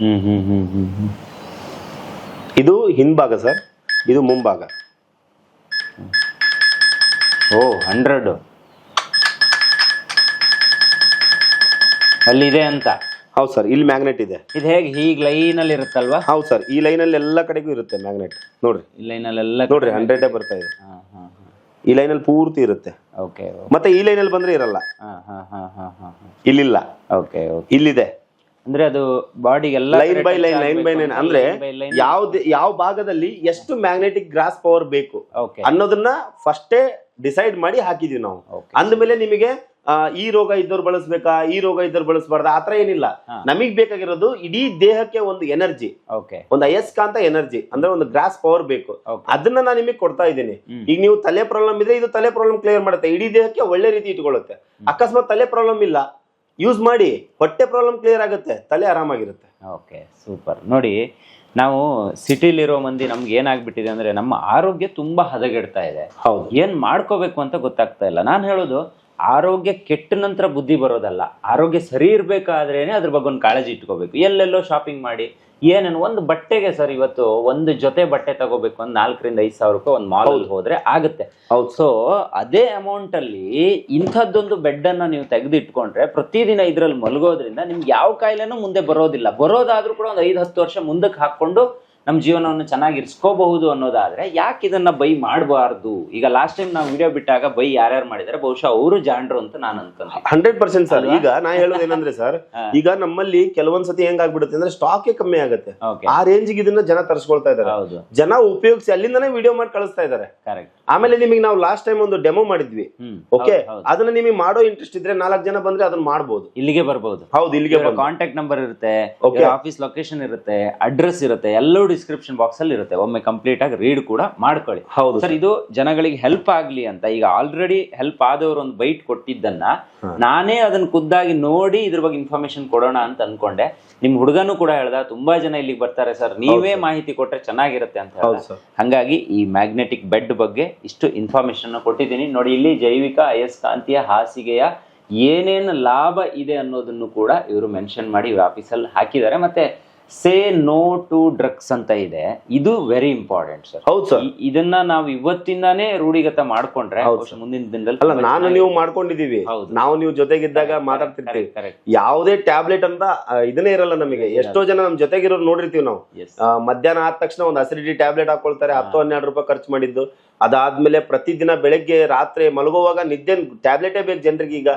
ಹ್ಮ್ ಹ್ಮ್ ಹ್ಮ್ ಹ್ಮ್ ಹ್ಮ್. ಇದು ಹಿಂಭಾಗ ಸರ್ ಇದು ಮುಂಭಾಗ. ಓ ಹಂಡ್ರೆಡು ಅಲ್ಲಿದೆ ಅಂತ. ಹೌದು ಸರ್ ಇಲ್ಲಿ ಮ್ಯಾಗ್ನೆಟ್ ಇದೆ. ಇದು ಹೇಗೆ ಹೀಗ್ ಲೈನ್ ಅಲ್ಲಿ ಇರುತ್ತಲ್ವಾ? ಹೌದು ಸರ್ ಈ ಲೈನ್ ಅಲ್ಲಿ ಎಲ್ಲ ಕಡೆಗೂ ಇರುತ್ತೆ ಮ್ಯಾಗ್ನೆಟ್ ನೋಡ್ರಿ. ಈ ಲೈನ್ ಎಲ್ಲ ನೋಡ್ರಿ ಹಂಡ್ರೆಡೇ ಬರ್ತಾ ಇದೆ. ಈ ಲೈನ್ ಅಲ್ಲಿ ಪೂರ್ತಿ ಇರುತ್ತೆ. ಓಕೆ ಮತ್ತೆ ಈ ಲೈನ್ ಅಲ್ಲಿ ಬಂದ್ರೆ ಇರಲ್ಲ. ಇಲ್ಲಿಲ್ಲ. ಓಕೆ ಇಲ್ಲಿದೆ. ಅಂದ್ರೆ ಅದು ಬಾಡಿಗೆಲ್ಲ line by line line by line ಅಂದ್ರೆ ಯಾವ್ದು ಯಾವ ಭಾಗದಲ್ಲಿ ಎಷ್ಟು ಮ್ಯಾಗ್ನೆಟಿಕ್ ಗ್ರಾಸ್ ಪವರ್ ಬೇಕು ಓಕೆ ಅನ್ನೋದನ್ನ ಫಸ್ಟೇ ಡಿಸೈಡ್ ಮಾಡಿ ಹಾಕಿದೀವಿ ನಾವು. ಅಂದಮೇಲೆ ನಿಮಗೆ ಈ ರೋಗ ಇದ್ದವ್ರು ಬಳಸ್ಬೇಕಾ ಈ ರೋಗ ಇದ್ದವ್ರು ಬಳಸಬಾರ್ದ ಆತರ ಏನಿಲ್ಲ. ನಮಗ್ ಬೇಕಾಗಿರೋದು ಇಡೀ ದೇಹಕ್ಕೆ ಒಂದು ಎನರ್ಜಿ. ಒಂದು ಅಯಸ್ಕಾಂತ ಎನರ್ಜಿ ಅಂದ್ರೆ ಒಂದು ಗ್ರಾಸ್ ಪವರ್ ಬೇಕು. ಅದನ್ನ ನಾನು ನಿಮಗೆ ಕೊಡ್ತಾ ಇದ್ದೀನಿ. ಈಗ ನೀವು ತಲೆ ಪ್ರಾಬ್ಲಮ್ ಇದ್ರೆ ಇದು ತಲೆ ಪ್ರಾಬ್ಲಮ್ ಕ್ಲಿಯರ್ ಮಾಡುತ್ತೆ. ಇಡೀ ದೇಹಕ್ಕೆ ಒಳ್ಳೆ ರೀತಿ ಇಟ್ಕೊಳ್ಳುತ್ತೆ. ಅಕಸ್ಮಾತ್ ತಲೆ ಪ್ರಾಬ್ಲಮ್ ಇಲ್ಲ ಯೂಸ್ ಮಾಡಿ ಹೊಟ್ಟೆ ಪ್ರಾಬ್ಲಮ್ ಕ್ಲಿಯರ್ ಆಗುತ್ತೆ ತಲೆ ಆರಾಮಾಗಿರುತ್ತೆ. ಓಕೆ ಸೂಪರ್ ನೋಡಿ ನಾವು ಸಿಟಿಲಿರೋ ಮಂದಿ ನಮ್ಗೆ ಏನಾಗ್ಬಿಟ್ಟಿದೆ ಅಂದ್ರೆ ನಮ್ಮ ಆರೋಗ್ಯ ತುಂಬಾ ಹದಗೆಡ್ತಾ ಇದೆ. ಹೌದು. ಏನ್ ಮಾಡ್ಕೋಬೇಕು ಅಂತ ಗೊತ್ತಾಗ್ತಾ ಇಲ್ಲ. ನಾನು ಹೇಳೋದು ಆರೋಗ್ಯ ಕೆಟ್ಟ ನಂತರ ಬುದ್ಧಿ ಬರೋದಲ್ಲ. ಆರೋಗ್ಯ ಸರಿ ಇರ್ಬೇಕಾದ್ರೇನೆ ಅದ್ರ ಬಗ್ಗೆ ಒಂದು ಕಾಳಜಿ ಇಟ್ಕೋಬೇಕು. ಎಲ್ಲೆಲ್ಲೋ ಶಾಪಿಂಗ್ ಮಾಡಿ ಏನೇನು ಒಂದು ಬಟ್ಟೆಗೆ ಸರ್ ಇವತ್ತು ಒಂದು ಜೊತೆ ಬಟ್ಟೆ ತಗೋಬೇಕು ಒಂದು ನಾಲ್ಕರಿಂದ ಐದು ಸಾವಿರ ರೂಪಾಯಿ ಒಂದು ಮಾಲ್ ಹೋದ್ರೆ ಆಗುತ್ತೆ. ಸೊ ಅದೇ ಅಮೌಂಟ್ ಅಲ್ಲಿ ಇಂಥದ್ದೊಂದು ಬೆಡ್ ಅನ್ನ ನೀವು ತೆಗೆದಿಟ್ಕೊಂಡ್ರೆ ಪ್ರತಿದಿನ ಇದ್ರಲ್ಲಿ ಮಲಗೋದ್ರಿಂದ ನಿಮ್ಗೆ ಯಾವ ಕಾಯಿಲೆನೂ ಮುಂದೆ ಬರೋದಿಲ್ಲ. ಬರೋದಾದ್ರೂ ಕೂಡ ಒಂದು ಐದು ಹತ್ತು ವರ್ಷ ಮುಂದಕ್ಕೆ ಹಾಕೊಂಡು ನಮ್ಮ ಜೀವನವನ್ನು ಚೆನ್ನಾಗಿ ಇರಿಸ್ಕೋಬಹುದು ಅನ್ನೋದಾದ್ರೆ ಯಾಕೆ ಇದನ್ನ ಬೈ ಮಾಡಬಾರ್ದು? ಈಗ ಲಾಸ್ಟ್ ಟೈಮ್ ನಾವು ವಿಡಿಯೋ ಬಿಟ್ಟಾಗ ಬೈ ಯಾರ್ಯಾರು ಮಾಡಿದರೆ? ಬಹುಶಃ ಅವರು ಜಾಂಡ್ರು ಅಂತ ನಾನು ಅಂತ ಹಂಡ್ರೆಡ್ ಪರ್ಸೆಂಟ್ ಸರ್. ಈಗ ನಾ ಹೇಳೋದು ಏನಂದ್ರೆ ಸರ್ *laughs* ಈಗ ನಮ್ಮಲ್ಲಿ ಕೆಲವೊಂದ್ ಸತಿ ಹೆಂಗಾಗ್ಬಿಡುತ್ತೆ ಅಂದ್ರೆ ಸ್ಟಾಕೇ ಕಮ್ಮಿ ಆಗುತ್ತೆ. ಆ ರೇಂಜ್ಗೆ ಇದನ್ನ ಜನ ತರಿಸ್ಕೊಳ್ತಾ ಇದ್ದಾರೆ ಹೌದು. ಜನ ಉಪಯೋಗಿಸಿ ಅಲ್ಲಿಂದನೇ ವಿಡಿಯೋ ಮಾಡಿ ಕಳಿಸ್ತಾ ಇದ್ದಾರೆ ಕರೆಕ್ಟ್ ಆಮೇಲೆ ನಿಮಗೆ ನಾವು ಲಾಸ್ಟ್ ಟೈಮ್ ಒಂದು ಡೆಮೋ ಮಾಡಿದ್ವಿ. ಓಕೆ. ಅದನ್ನ ನಿಮಗೆ ಮಾಡೋ ಇಂಟ್ರೆಸ್ಟ್ ಇದ್ರೆ ನಾಲ್ಕು ಜನ ಬಂದ್ರೆ ಅದನ್ನ ಮಾಡಬಹುದು ಇಲ್ಲಿಗೆ ಬರ್ಬೋದು. ಹೌದು ಇಲ್ಲಿಗೆ ಕಾಂಟ್ಯಾಕ್ಟ್ ನಂಬರ್ ಇರುತ್ತೆ. ಆಫೀಸ್ ಲೊಕೇಶನ್ ಇರುತ್ತೆ ಅಡ್ರೆಸ್ ಇರುತ್ತೆ ಎಲ್ಲವೂ ಡಿಸ್ಕ್ರಿಪ್ಷನ್ ಬಾಕ್ಸ್ ಅಲ್ಲಿ ಇರುತ್ತೆ. ಒಮ್ಮೆ ಕಂಪ್ಲೀಟ್ ಆಗಿ ರೀಡ್ ಕೂಡ ಮಾಡ್ಕೊಳ್ಳಿ. ಹೌದು ಸರ್ ಇದು ಜನಗಳಿಗೆ ಹೆಲ್ಪ್ ಆಗ್ಲಿ ಅಂತ ಈಗ ಆಲ್ರೆಡಿ ಹೆಲ್ಪ್ ಆದವರು ಒಂದು ಬೈಟ್ ಕೊಟ್ಟಿದ್ದನ್ನ ನಾನೇ ಅದನ್ನ ಖುದ್ದಾಗಿ ನೋಡಿ ಇದ್ರ ಬಗ್ಗೆ ಇನ್ಫಾರ್ಮೇಶನ್ ಕೊಡೋಣ ಅಂತ ಅನ್ಕೊಂಡೆ. ನಿಮ್ ಹುಡುಗನು ಕೂಡ ಹೇಳ್ದ ತುಂಬಾ ಜನ ಇಲ್ಲಿಗೆ ಬರ್ತಾರೆ ಸರ್ ನೀವೇ ಮಾಹಿತಿ ಕೊಟ್ರೆ ಚೆನ್ನಾಗಿರುತ್ತೆ ಅಂತ ಹೇಳ್ದ. ಸರ್ ಹಂಗಾಗಿ ಈ ಮ್ಯಾಗ್ನೆಟಿಕ್ ಬೆಡ್ ಬಗ್ಗೆ ಇಷ್ಟು ಇನ್ಫಾರ್ಮೇಶನ್ ಕೊಟ್ಟಿದ್ದೀನಿ. ನೋಡಿ ಇಲ್ಲಿ ಜೈವಿಕ ಅಯಸ್ಕಾಂತೀಯ ಹಾಸಿಗೆಯ ಏನೇನು ಲಾಭ ಇದೆ ಅನ್ನೋದನ್ನು ಕೂಡ ಇವರು ಮೆನ್ಷನ್ ಮಾಡಿ ಇವ್ರ ಆಫೀಸಲ್ಲಿ ಹಾಕಿದ್ದಾರೆ. ಮತ್ತೆ ಸೇ ನೋ ಟು ಡ್ರಗ್ಸ್ ಅಂತ ಇದೆ. ಇದು ವೆರಿ ಇಂಪಾರ್ಟೆಂಟ್ ಸರ್ ಹೌದು ಸರ್ ಇದನ್ನ ನಾವು ಇವತ್ತಿಂದಾನೇ ರೂಢಿಗತ ಮಾಡ್ಕೊಂಡ್ರೆ ಮುಂದಿನ ದಿನದಲ್ಲಿ ಅಲ್ಲ ನಾನು ನೀವು ಮಾಡ್ಕೊಂಡಿದೀವಿ. ನಾವು ನೀವು ಜೊತೆಗಿದ್ದಾಗ ಮಾತಾಡ್ತಿರ್ತೀವಿ. ಯಾವುದೇ ಟ್ಯಾಬ್ಲೆಟ್ ಅಂತ ಇದನ್ನೇ ಇರಲ್ಲ ನಮಗೆ. ಎಷ್ಟೋ ಜನ ನಮ್ ಜೊತೆಗಿರೋರು ನೋಡಿರ್ತೀವಿ ನಾವು. ಮಧ್ಯಾಹ್ನ ಆದ ತಕ್ಷಣ ಒಂದು ಅಸಿಡಿಟಿ ಟ್ಯಾಬ್ಲೆಟ್ ಹಾಕೊಳ್ತಾರೆ ಹತ್ತು ಹನ್ನೆರಡು ರೂಪಾಯಿ ಖರ್ಚು ಮಾಡಿದ್ದು. ಅದಾದ್ಮೇಲೆ ಪ್ರತಿದಿನ ಬೆಳಗ್ಗೆ ರಾತ್ರಿ ಮಲಗುವಾಗ ನಿದ್ದೆ ಟ್ಯಾಬ್ಲೆಟೇ ಬೇಕು ಜನರಿಗೆ ಈಗ.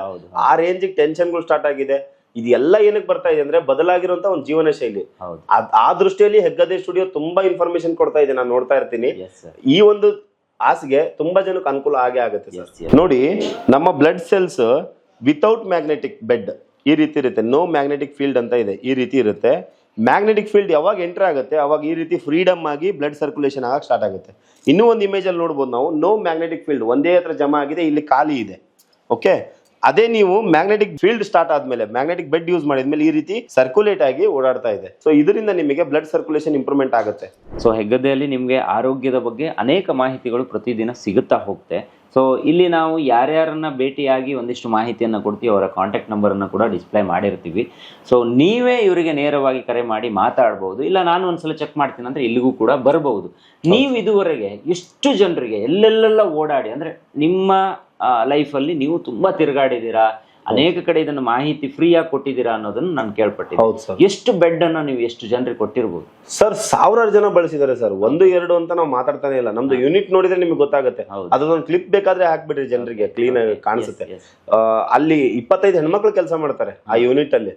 ಆ ರೇಂಜಿಗೆ ಟೆನ್ಷನ್ಗಳು ಸ್ಟಾರ್ಟ್ ಆಗಿದೆ. ಇದು ಎಲ್ಲ ಏನಕ್ಕೆ ಬರ್ತಾ ಇದೆ ಅಂದ್ರೆ ಬದಲಾಗಿರುವಂತ ಒಂದು ಜೀವನ ಶೈಲಿ. ಆ ದೃಷ್ಟಿಯಲ್ಲಿ ಹೆಗ್ಗದೆ ಸ್ಟುಡಿಯೋ ತುಂಬಾ ಇನ್ಫಾರ್ಮೇಶನ್ ಕೊಡ್ತಾ ಇದೆ ನಾನು ನೋಡ್ತಾ ಇರ್ತೀನಿ. ಈ ಒಂದು ಆಸೆಗೆ ತುಂಬಾ ಜನಕ್ಕೆ ಅನುಕೂಲ ಆಗೇ ಆಗುತ್ತೆ ನೋಡಿ ನಮ್ಮ blood cells without magnetic bed ಈ ರೀತಿ ಇರುತ್ತೆ. ನೋ ಮ್ಯಾಗ್ನೆಟಿಕ್ ಫೀಲ್ಡ್ ಅಂತ ಇದೆ ಈ ರೀತಿ ಇರುತ್ತೆ. ಮ್ಯಾಗ್ನೆಟಿಕ್ ಫೀಲ್ಡ್ ಯಾವಾಗ ಎಂಟರ್ ಆಗುತ್ತೆ ಅವಾಗ ಈ ರೀತಿ ಫ್ರೀಡಮ್ ಆಗಿ ಬ್ಲಡ್ ಸರ್ಕ್ಯುಲೇಷನ್ ಆಗಕ್ಕೆ ಸ್ಟಾರ್ಟ್ ಆಗುತ್ತೆ. ಇನ್ನೂ ಒಂದು ಇಮೇಜ್ ಅಲ್ಲಿ ನೋಡ್ಬೋದು ನಾವು ನೋ ಮ್ಯಾಗ್ನೆಟಿಕ್ ಫೀಲ್ಡ್ ಒಂದೇ ಹತ್ರ ಜಮಾ ಆಗಿದೆ ಇಲ್ಲಿ ಖಾಲಿ ಇದೆ. ಓಕೆ ಅದೇ ನೀವು ಮ್ಯಾಗ್ನೆಟಿಕ್ ಫೀಲ್ಡ್ ಸ್ಟಾರ್ಟ್ ಆದ್ಮೇಲೆ ಮ್ಯಾಗ್ನೆಟಿಕ್ ಬೆಡ್ ಯೂಸ್ ಮಾಡಿದ್ಮೇಲೆ ಈ ರೀತಿ ಸರ್ಕ್ಯುಲೇಟ್ ಆಗಿ ಓಡಾಡ್ತಾ ಇದೆ. ಸೊ ಇದರಿಂದ ನಿಮಗೆ ಬ್ಲಡ್ ಸರ್ಕ್ಯುಲೇಷನ್ ಇಂಪ್ರೂವ್ಮೆಂಟ್ ಆಗುತ್ತೆ. ಸೊ ಹೆಗ್ಗದ್ದೆಯಲ್ಲಿ ನಿಮಗೆ ಆರೋಗ್ಯದ ಬಗ್ಗೆ ಅನೇಕ ಮಾಹಿತಿಗಳು ಪ್ರತಿದಿನ ಸಿಗುತ್ತಾ ಹೋಗುತ್ತೆ. ಸೊ ಇಲ್ಲಿ ನಾವು ಯಾರ್ಯಾರನ್ನ ಭೇಟಿಯಾಗಿ ಒಂದಿಷ್ಟು ಮಾಹಿತಿಯನ್ನು ಕೊಡ್ತೀವಿ ಅವರ ಕಾಂಟ್ಯಾಕ್ಟ್ ನಂಬರನ್ನು ಕೂಡ ಡಿಸ್ಪ್ಲೇ ಮಾಡಿರ್ತೀವಿ. ಸೊ ನೀವೇ ಇವರಿಗೆ ನೇರವಾಗಿ ಕರೆ ಮಾಡಿ ಮಾತಾಡ್ಬೋದು. ಇಲ್ಲ ನಾನು ಒಂದ್ಸಲ ಚೆಕ್ ಮಾಡ್ತೀನಿ ಅಂದ್ರೆ ಇಲ್ಲಿಗೂ ಕೂಡ ಬರಬಹುದು ನೀವು ಇದುವರೆಗೆ ಎಷ್ಟು ಜನರಿಗೆ ಎಲ್ಲೆಲ್ಲೆಲ್ಲ ಓಡಾಡಿ ಅಂದ್ರೆ ನಿಮ್ಮ ಲೈಫಲ್ಲಿ ನೀವು ತುಂಬಾ ತಿರುಗಾಡಿದ್ದೀರಾ ಅನೇಕ ಕಡೆ ಇದನ್ನ ಮಾಹಿತಿ ಫ್ರೀಯಾಗಿ ಕೊಟ್ಟಿದ್ದೀರಾ ಅನ್ನೋದನ್ನ ನಾನು ಕೇಳ್ಪಟ್ಟಿದ್ದೆ. ಎಷ್ಟು ಬೆಡ್ ಅನ್ನ ನೀವು ಎಷ್ಟು ಜನರಿಗೆ ಕೊಟ್ಟಿರ್ಬೋದು? ಸರ್ ಸಾವಿರಾರು ಜನ ಬಳಸಿದ್ದಾರೆ ಸರ್. ಒಂದು ಎರಡು ಅಂತ ನಾವು ಮಾತಾಡ್ತಾನೆ ಇಲ್ಲ. ನಮ್ದು ಯೂನಿಟ್ ನೋಡಿದ್ರೆ ನಿಮ್ಗೆ ಗೊತ್ತಾಗುತ್ತೆ. ಅದೊಂದು ಕ್ಲಿಪ್ ಬೇಕಾದ್ರೆ ಹಾಕ್ಬಿಡ್ರಿ ಜನರಿಗೆ ಕ್ಲೀನ್ ಆಗಿ ಕಾಣಿಸುತ್ತೆ. ಅಲ್ಲಿ ಇಪ್ಪತ್ತೈದು ಹೆಣ್ಮಕ್ಳು ಕೆಲಸ ಮಾಡ್ತಾರೆ ಆ ಯೂನಿಟ್ ಅಲ್ಲಿ.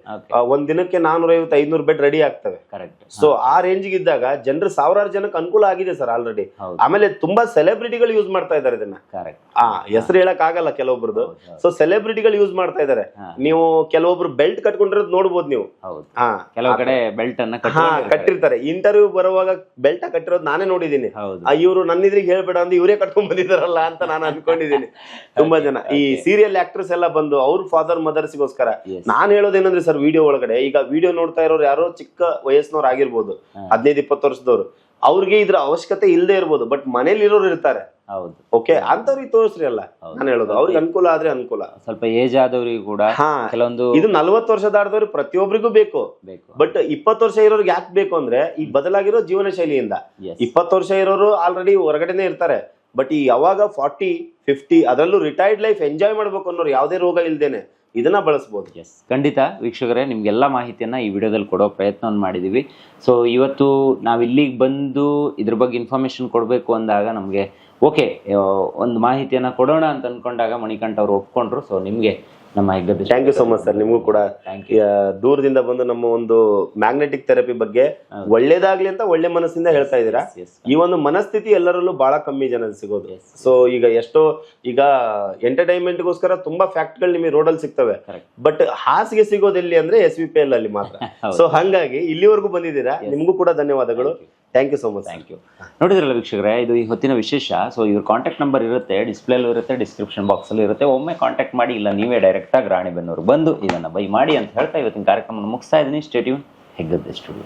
ಒಂದ್ ದಿನಕ್ಕೆ ನಾನೂರ ಐವತ್ತು ಐದ್ನೂರು ಬೆಡ್ ರೆಡಿ ಆಗ್ತವೆ ಕರೆಕ್ಟ್ ಸೊ ಆ ರೇಂಜ್ ಇದ್ದಾಗ ಜನರು ಸಾವಿರಾರು ಜನಕ್ಕೆ ಅನುಕೂಲ ಆಗಿದೆ ಸರ್ ಆಲ್ರೆಡಿ ಆಮೇಲೆ ತುಂಬಾ ಸೆಲೆಬ್ರಿಟಿಗಳು ಯೂಸ್ ಮಾಡ್ತಾ ಇದ್ದಾರೆ ಇದನ್ನ. ಕರೆಕ್ಟ್ ಆ ಹೆಸರು ಹೇಳಕ್ ಆಗಲ್ಲ ಕೆಲವೊಬ್ರದ್ದು. ಸೊ ಸೆಲೆಬ್ರಿಟಿಗಳು ಯೂಸ್ ಮಾಡ್ತಾ ಇದ್ದಾರೆ. ನೀವು ಕೆಲವೊಬ್ರು ಬೆಲ್ಟ್ ಕಟ್ಕೊಂಡಿರೋದು ನೋಡ್ಬೋದು ನೀವು. ಹಾ. ಕೆಲವು ಕಡೆ ಬೆಲ್ಟ್ ಅನ್ನ ಹಾ ಕಟ್ಟಿರ್ತಾರೆ. ಇಂಟರ್ವ್ಯೂ ಬರುವಾಗ ಬೆಲ್ಟ್ ಕಟ್ಟಿರೋದು ನಾನೇ ನೋಡಿದೀನಿ. ಇವರು ನನ್ನ ಇದ್ರಿಗೆ ಹೇಳ್ಬೇಡ ಅಂದ್ರೆ ಇವರೇ ಕಟ್ಕೊಂಡ್ ಬಂದಿದಾರಲ್ಲ ಅಂತ ನಾನು *laughs* ಅನ್ಕೊಂಡಿದ್ದೀನಿ ತುಂಬಾ ಜನ. ಈ ಸೀರಿಯಲ್ ಆಕ್ಟರ್ಸ್ ಎಲ್ಲ ಬಂದು ಅವ್ರ ಫಾದರ್ ಮದರ್ಸ್ಗೋಸ್ಕರ ನಾನು ನಾನ್ ಹೇಳೋದೇನಂದ್ರೆ ಸರ್ ವಿಡಿಯೋ ಒಳಗಡೆ ಈಗ ವಿಡಿಯೋ ನೋಡ್ತಾ ಇರೋರು ಯಾರೋ ಚಿಕ್ಕ ವಯಸ್ಸಿನವ್ರು ಆಗಿರ್ಬೋದು ಹದಿನೈದು ಇಪ್ಪತ್ತು ವರ್ಷದವ್ರು. ಅವ್ರಿಗೆ ಇದ್ರ ಅವಶ್ಯಕತೆ ಇಲ್ಲದೆ ಇರ್ಬೋದು ಬಟ್ ಮನೇಲಿ ಇರೋರು ಇರ್ತಾರೆ. ಹೌದು. ಓಕೆ ಅಂತವ್ರಿಗೆ ತೋರಿಸ್ರಿ ಅಲ್ಲ ನಾನು ಹೇಳೋದು. ಅವ್ರಿಗೆ ಅನುಕೂಲ ಆದ್ರೆ ಅನುಕೂಲ. ಸ್ವಲ್ಪ ಏಜ್ ಆದವ್ರಿಗೆ ಕೂಡ ಹಾ ಕೆಲವೊಂದು ಇದು ನಲ್ವತ್ತು ವರ್ಷ ಆಡ್ದವ್ರು ಪ್ರತಿಯೊಬ್ಬರಿಗೂ ಬೇಕು. ಬೇಕು. ಬಟ್ ಇಪ್ಪತ್ತು ವರ್ಷ ಇರೋರ್ಗೆ ಯಾಕೆ ಬೇಕು ಅಂದ್ರೆ ಈ ಬದಲಾಗಿರೋ ಜೀವನ ಶೈಲಿಯಿಂದ Yes. ಇಪ್ಪತ್ತು ವರ್ಷ ಇರೋರು ಆಲ್ರೆಡಿ ಹೊರಗಡೆನೆ ಇರ್ತಾರೆ. ಬಟ್ ಈ ಯಾವಾಗ ಫಾರ್ಟಿ ಫಿಫ್ಟಿ ಅದರಲ್ಲೂ ರಿಟೈರ್ಡ್ ಲೈಫ್ ಎಂಜಾಯ್ ಮಾಡ್ಬೇಕು ಅನ್ನೋರು ಯಾವುದೇ ರೋಗ ಇಲ್ದೇನೆ ಇದನ್ನ ಬಳಸ್ಬೋದು. ಎಸ್ ಖಂಡಿತ. ವೀಕ್ಷಕರೇ, ನಿಮ್ಗೆಲ್ಲ ಮಾಹಿತಿಯನ್ನ ಈ ವಿಡಿಯೋದಲ್ಲಿ ಕೊಡೋ ಪ್ರಯತ್ನವನ್ನು ಮಾಡಿದೀವಿ. ಸೊ ಇವತ್ತು ನಾವು ಇಲ್ಲಿಗೆ ಬಂದು ಇದ್ರ ಬಗ್ಗೆ ಇನ್ಫಾರ್ಮೇಶನ್ ಕೊಡಬೇಕು ಅಂದಾಗ ನಮಗೆ ಓಕೆ ಒಂದು ಮಾಹಿತಿಯನ್ನ ಕೊಡೋಣ ಅಂತ ಅನ್ಕೊಂಡಾಗ ಮಣಿಕಂಠ ಅವರು ಒಪ್ಕೊಂಡ್ರು. ಸೊ ನಿಮ್ಗೆ ನಮ್ಮ ಹೆಗ್ಗದ thank you so much sir ನಿಮಗೂ ಕೂಡ ದೂರದಿಂದ ಬಂದು ನಮ್ಮ ಒಂದು ಮ್ಯಾಗ್ನೆಟಿಕ್ ಥೆರಪಿ ಬಗ್ಗೆ ಒಳ್ಳೇದಾಗ್ಲಿ ಅಂತ ಒಳ್ಳೆ ಮನಸ್ಸಿಂದ ಹೇಳ್ತಾ ಇದೀರಾ ಈ ಒಂದು ಮನಸ್ಥಿತಿ ಎಲ್ಲರಲ್ಲೂ ಬಹಳ ಕಮ್ಮಿ ಜನ ಸಿಗೋದು. ಸೊ ಈಗ ಎಷ್ಟೋ ಈಗ ಎಂಟರ್ಟೈನ್ಮೆಂಟ್ಗೋಸ್ಕರ ತುಂಬಾ ಫ್ಯಾಕ್ಟ್ಗಳು ನಿಮಗೆ ರೋಡಲ್ಲಿ ಸಿಗ್ತವೆ. ಬಟ್ ಹಾಸಿಗೆ ಸಿಗೋದು ಎಲ್ಲಿ ಅಂದ್ರೆ ಎಸ್ ವಿ ಪಿ ಎಲ್ ಅಲ್ಲಿ ಮಾತ್ರ. *laughs* ಸೊ ಹಂಗಾಗಿ ಇಲ್ಲಿವರೆಗೂ ಬಂದಿದ್ದೀರಾ? ನಿಮಗೂ ಕೂಡ ಧನ್ಯವಾದಗಳು. Thank you so much thank you ನೋಡಿದ್ರಲ್ಲ ವೀಕ್ಷಕರೇ, ಇದು ಈ ಹೊತ್ತಿನ ವಿಶೇಷ. ಸೊ ಇವ್ರ ಕಾಂಟ್ಯಾಕ್ಟ್ ನಂಬರ್ ಇರುತ್ತೆ ಡಿಸ್ಪ್ಲೇಲೂ ಇರುತ್ತೆ ಡಿಸ್ಕ್ರಿಪ್ಷನ್ ಬಾಕ್ಸಲ್ಲೂ ಇರುತ್ತೆ. ಒಮ್ಮೆ ಕಾಂಟ್ಯಾಕ್ಟ್ ಮಾಡಿ, ಇಲ್ಲ ನೀವೇ ಡೈರೆಕ್ಟಾಗಿ ರಾಣಿಬೆನ್ನೂರು ಬಂದು ಇದನ್ನು ಬೈ ಮಾಡಿ ಅಂತ ಹೇಳ್ತಾ ಇವತ್ತಿನ ಕಾರ್ಯಕ್ರಮ ಮುಗಿಸ್ತಾ ಇದ್ದೀನಿ. Stay tuned Heggadde studio